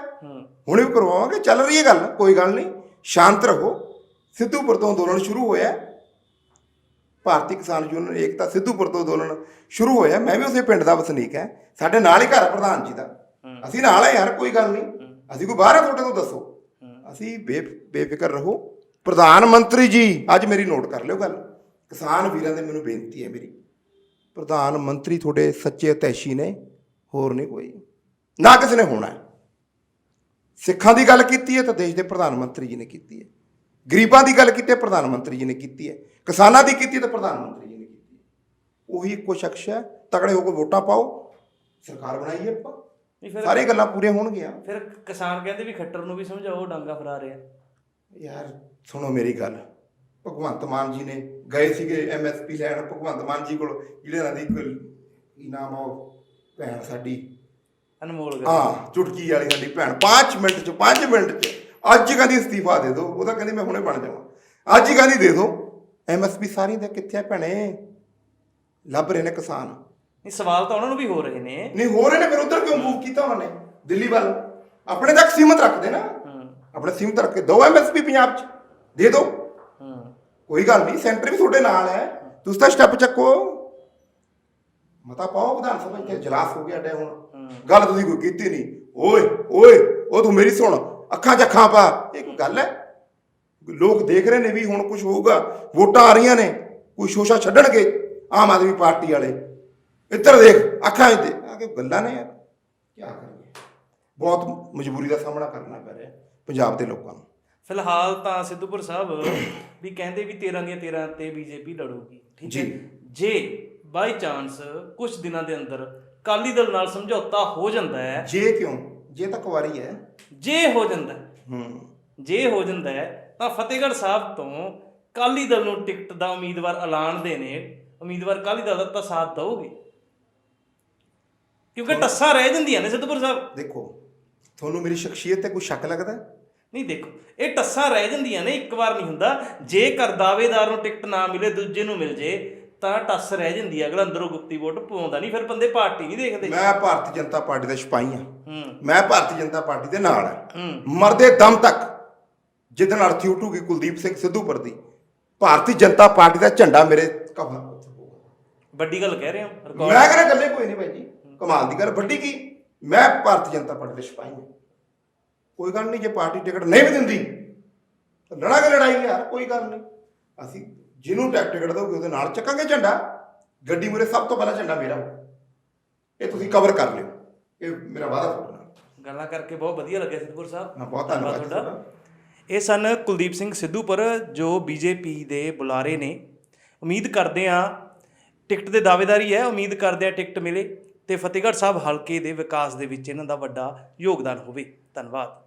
ਹੁਣ ਵੀ ਕਰਵਾਵਾਂਗੇ ਚੱਲ ਰਹੀ ਹੈ ਗੱਲ ਕੋਈ ਗੱਲ ਨਹੀਂ। ਸ਼ਾਂਤ ਰਹੋ। ਸਿੱਧੂਪੁਰ ਤੋਂ ਅੰਦੋਲਨ ਸ਼ੁਰੂ ਹੋਇਆ। ਭਾਰਤੀ ਕਿਸਾਨ ਯੂਨੀਅਨ ਏਕਤਾ ਸਿੱਧੂਪੁਰ ਤੋਂ ਅੰਦੋਲਨ ਸ਼ੁਰੂ ਹੋਇਆ। ਮੈਂ ਵੀ ਉਸੇ ਪਿੰਡ ਦਾ ਵਸਨੀਕ ਹਾਂ। ਸਾਡੇ ਨਾਲ ਹੀ ਘਰ ਪ੍ਰਧਾਨ ਜੀ ਦਾ। ਅਸੀਂ ਨਾਲ ਹੈ ਯਾਰ ਕੋਈ ਗੱਲ ਨਹੀਂ। ਅਸੀਂ ਕੋਈ ਬਾਹਰ ਹੈ ਤੁਹਾਡੇ ਤੋਂ ਦੱਸੋ। ਅਸੀਂ ਬੇ ਬੇਫਿਕਰ ਰਹੋ। ਪ੍ਰਧਾਨ ਮੰਤਰੀ ਜੀ ਅੱਜ ਮੇਰੀ ਨੋਟ ਕਰ ਲਿਓ ਗੱਲ। ਕਿਸਾਨ ਵੀਰਾਂ ਦੇ ਮੈਨੂੰ ਬੇਨਤੀ ਹੈ ਮੇਰੀ। ਪ੍ਰਧਾਨ ਮੰਤਰੀ ਤੁਹਾਡੇ ਸੱਚੇ ਅਤੈਸ਼ੀ ਨੇ ਹੋਰ ਨਹੀਂ ਕੋਈ। ਨਾ ਕਿਸੇ ਨੇ ਹੋਣਾ। ਸਿੱਖਾਂ ਦੀ ਗੱਲ ਕੀਤੀ ਹੈ ਤਾਂ ਦੇਸ਼ ਦੇ ਪ੍ਰਧਾਨ ਮੰਤਰੀ ਜੀ ਨੇ ਕੀਤੀ ਹੈ। ਗਰੀਬਾਂ ਦੀ ਗੱਲ ਕੀਤੀ ਹੈ ਪ੍ਰਧਾਨ ਮੰਤਰੀ ਜੀ ਨੇ ਕੀਤੀ ਹੈ। ਕਿਸਾਨਾਂ ਦੀ ਕੀਤੀ ਤਾਂ ਪ੍ਰਧਾਨ ਮੰਤਰੀ ਜੀ ਨੇ ਕੀਤੀ ਹੈ। ਉਹੀ ਇੱਕੋ ਸ਼ਖਸ ਹੈ ਤਕੜੇ ਹੋ ਕੇ ਵੋਟਾਂ ਪਾਓ ਸਰਕਾਰ ਬਣਾਈਏ ਆਪਾਂ। ਨਹੀਂ ਫਿਰ ਸਾਰੀਆਂ ਗੱਲਾਂ ਪੂਰੀਆਂ ਹੋਣਗੀਆਂ। ਫਿਰ ਕਿਸਾਨ ਕਹਿੰਦੇ ਵੀ ਖੱਟਰ ਨੂੰ ਵੀ ਸਮਝਾਓ ਡਾਂਗਾ ਫਰਾ ਰਿਹਾ। ਯਾਰ ਸੁਣੋ ਮੇਰੀ ਗੱਲ। ਭਗਵੰਤ ਮਾਨ ਜੀ ਨੇ ਗਏ ਸੀਗੇ ਐਮਐਸਪੀ ਲੈਣ ਭਗਵੰਤ ਮਾਨ ਜੀ ਕੋਲ ਜਿਹੜੇ ਇਹਨਾਂ ਦੀ ਇੱਕ ਕੀ ਨਾਮ ਆ ਉਹ ਭੈਣ ਸਾਡੀ। ਅਨਮੋਲ ਗੱਲ ਹਾਂ ਚੁਟਕੀ ਵਾਲੀ ਸਾਡੀ ਭੈਣ 5 ਮਿੰਟ ਚ 5 ਮਿੰਟ ਚ ਅੱਜ ਕਹਿੰਦੀ ਅਸਤੀਫਾ ਦੇ ਦਿਓ ਉਹ ਤਾਂ ਕਹਿੰਦੀ ਮੈਂ ਹੁਣੇ ਬਣ ਜਾਵਾਂ। ਅੱਜ ਹੀ ਕਹਿੰਦੀ ਦੇ ਦਿਓ ਐਮਐਸਪੀ ਸਾਰੀ ਦੇ ਕਿੱਥੇ ਆ ਭੈਣੇ? ਲੱਭ ਰਹੇ ਨੇ ਕਿਸਾਨ। ਨਹੀਂ ਸਵਾਲ ਤਾਂ ਉਹਨਾਂ ਨੂੰ ਵੀ ਹੋ ਰਹੇ ਨੇ। ਨਹੀਂ ਹੋ ਰਹੇ ਨੇ ਫਿਰ ਉਧਰ ਕਿਉਂ ਮੂਵ ਕੀਤਾ ਉਹਨਾਂ? ਨੇ ਦਿੱਲੀ ਵੱਲ। ਆਪਣੇ ਤੱਕ ਸੀਮਤ ਰੱਖਦੇ ਨਾ। ਹੂੰ। ਆਪਣੇ ਸੀਮਤ ਰੱਖ ਕੇ ਦੋ ਐਮਐਸਪੀ ਪੰਜਾਬ ਚ ਦੇ ਦਿਓ। ਕੋਈ ਗੱਲ ਨਹੀਂ ਸੈਂਟਰ ਵੀ ਤੁਹਾਡੇ ਨਾਲ ਹੈ। ਤੁਸੀਂ ਤਾਂ ਸਟੈਪ ਚੱਕੋ। ਮਤਾ ਪਾਓ ਵਿਧਾਨ ਸਭਾ ਇੱਥੇ ਜਲਾਸ ਹੋ ਗਿਆ ਡੇ ਹੁਣ। ਗੱਲ ਤੁਸੀਂ ਕੋਈ ਕੀਤੀ ਨਹੀਂ। ਓਏ ਓਏ ਉਹ ਤੂੰ ਮੇਰੀ ਸੁਣ ਅੱਖਾਂ 'ਚ ਅੱਖਾਂ ਪਾ। ਇਹ ਕੋਈ ਗੱਲ ਹੈ? ਲੋਕ ਦੇਖ ਰਹੇ ਨੇ ਵੀ ਹੁਣ ਕੁਝ ਹੋਊਗਾ। ਵੋਟਾਂ ਆ ਰਹੀਆਂ ਨੇ ਕੋਈ ਸ਼ੋਸ਼ਾ ਛੱਡਣਗੇ ਆਮ ਆਦਮੀ ਪਾਰਟੀ ਵਾਲੇ। ਇੱਧਰ ਦੇਖ ਅੱਖਾਂ ਦੇ ਆ ਕੇ ਗੱਲਾਂ ਨੇ ਯਾਰ ਕੀ ਕਰੀਏ? ਬਹੁਤ ਮਜਬੂਰੀ ਦਾ ਸਾਹਮਣਾ ਕਰਨਾ ਪੈ ਰਿਹਾ ਪੰਜਾਬ ਦੇ ਲੋਕਾਂ ਨੂੰ। ਫਿਲਹਾਲ ਤਾਂ ਸਿੱਧੂਪੁਰ ਸਾਹਿਬ ਵੀ ਕਹਿੰਦੇ ਵੀ 13 ਦੀਆਂ 13 ਤੇ ਬੀਜੇਪੀ ਲੜੂਗੀ ਠੀਕ ਹੈ? ਜੀ। ਬਾਈ ਚਾਂਸ ਕੁਝ ਦਿਨਾਂ ਦੇ ਅੰਦਰ ਕਾਲੀ ਦਲ ਨਾਲ ਸਮਝੌਤਾ ਹੋ ਜਾਂਦਾ ਹੈ। ਜੇ ਕਿਉਂ? ਜੇ ਤਾਂ ਕੁਵਾਰੀ ਹੈ। ਜੇ ਹੋ ਜਾਂਦਾ ਹੈ, ਜੇ ਹੋ ਜਾਂਦਾ ਹੈ ਤਾਂ ਫਤਿਹਗੜ੍ਹ ਸਾਹਿਬ ਤੋਂ ਕਾਲੀ ਦਲ ਨੂੰ ਟਿਕਟ ਦਾ ਉਮੀਦਵਾਰ ਐਲਾਨਦੇ ਨੇ ਉਮੀਦਵਾਰ ਕਾਲੀ ਦਲ ਦਾ ਤਾਂ ਸਾਥ ਦਊਗੇ। ਕਿਉਂਕਿ ਟੱਸਾਂ ਰਹਿ ਜਾਂਦੀਆਂ ਨੇ ਸਿੱਧਪੁਰ ਸਾਹਿਬ। ਦੇਖੋ ਤੁਹਾਨੂੰ ਮੇਰੀ ਸ਼ਖਸੀਅਤ ਤੇ ਕੋਈ ਸ਼ੱਕ ਲੱਗਦਾ ਹੈ? ਨਹੀਂ ਦੇਖੋ ਇਹ ਟੱਸਾਂ ਰਹਿ ਜਾਂਦੀਆਂ ਨੇ ਇੱਕ ਵਾਰ ਨਹੀਂ ਹੁੰਦਾ। ਜੇਕਰ ਦਾਅਵੇਦਾਰ ਨੂੰ ਟਿਕਟ ਨਾ ਮਿਲੇ ਦੂਜੇ ਨੂੰ ਮਿਲ ਜੇ ਤਾਂ ਟੱਸ ਰਹਿ ਜਾਂਦੀ ਹੈ ਅਗਲਾ ਅੰਦਰੋਂ ਗੁਪਤੀ ਵੋਟ ਪਾਉਂਦਾ ਨਹੀਂ ਫਿਰ ਬੰਦੇ ਪਾਰਟੀ ਨਹੀਂ ਦੇਖਦੇ। ਮੈਂ ਭਾਰਤੀ ਜਨਤਾ ਪਾਰਟੀ ਦਾ ਸਿਪਾਹੀ ਹਾਂ। ਮੈਂ ਭਾਰਤੀ ਜਨਤਾ ਪਾਰਟੀ ਦੇ ਨਾਲ ਹਾਂ। ਮਰਦੇ ਦਮ ਤੱਕ ਜਿੱਦਣ ਅਰਥੀ ਉਠੂਗੀ ਕੁਲਦੀਪ ਸਿੰਘ ਸਿੱਧੂਪੁਰ ਦੀ ਭਾਰਤੀ ਜਨਤਾ ਪਾਰਟੀ ਦਾ ਝੰਡਾ ਮੇਰੇ ਹੋਊਗਾ ਵੱਡੀ ਗੱਲ ਕਹਿ ਰਹੇ ਹੋ ਮੈਂ ਕਹਿੰਦਾ ਗੱਲੇ ਕੋਈ ਨਹੀਂ ਭਾਈ ਜੀ। ਕਮਾਲ ਦੀ ਗੱਲ ਵੱਡੀ ਕੀ? ਮੈਂ ਭਾਰਤੀ ਜਨਤਾ ਪਾਰਟੀ ਦੇ ਸਿਪਾਹੀ ਹਾਂ ਕੋਈ ਗੱਲ ਨਹੀਂ ਜੇ ਪਾਰਟੀ ਟਿਕਟ ਨਹੀਂ ਵੀ ਦਿੰਦੀ ਤਾਂ ਲੜਾਂਗੇ ਲੜਾਈ ਯਾਰ ਕੋਈ ਗੱਲ ਨਹੀਂ। ਅਸੀਂ ਜਿਹਨੂੰ ਟਿਕ- ਟਿਕਟ ਦਊਗੇ ਉਹਦੇ ਨਾਲ ਚੱਕਾਂਗੇ ਝੰਡਾ। ਗੱਡੀ ਮੂਰੇ ਸਭ ਤੋਂ ਪਹਿਲਾਂ ਝੰਡਾ ਮੇਰਾ। ਇਹ ਤੁਸੀਂ ਕਵਰ ਕਰ ਲਿਓ। ਇਹ ਮੇਰਾ ਵਾਅਦਾ ਤੁਹਾਡੇ ਨਾਲ। ਗੱਲਾਂ ਕਰਕੇ ਬਹੁਤ ਵਧੀਆ ਲੱਗਿਆ ਸਿੱਧਪੁਰ ਸਾਹਿਬ। ਨਾ ਬਹੁਤ ਧੰਨਵਾਦ ਤੁਹਾਡਾ। ਇਹ ਸਨ ਕੁਲਦੀਪ ਸਿੰਘ ਸਿੱਧੂਪੁਰ ਜੋ ਬੀਜੇਪੀ ਦੇ ਬੁਲਾਰੇ ਨੇ। ਉਮੀਦ ਕਰਦੇ ਆ ਟਿਕਟ ਦੇ ਦਾਅਵੇਦਾਰੀ ਹੈ। ਉਮੀਦ ਕਰਦੇ ਆ ਟਿਕਟ ਮਿਲੇ ਤੇ ਫਤਿਹਗੜ੍ਹ ਸਾਹਿਬ ਹਲਕੇ ਦੇ ਵਿਕਾਸ ਦੇ ਵਿੱਚ ਇਹਨਾਂ ਦਾ ਵੱਡਾ ਯੋਗਦਾਨ ਹੋਵੇ। ਧੰਨਵਾਦ।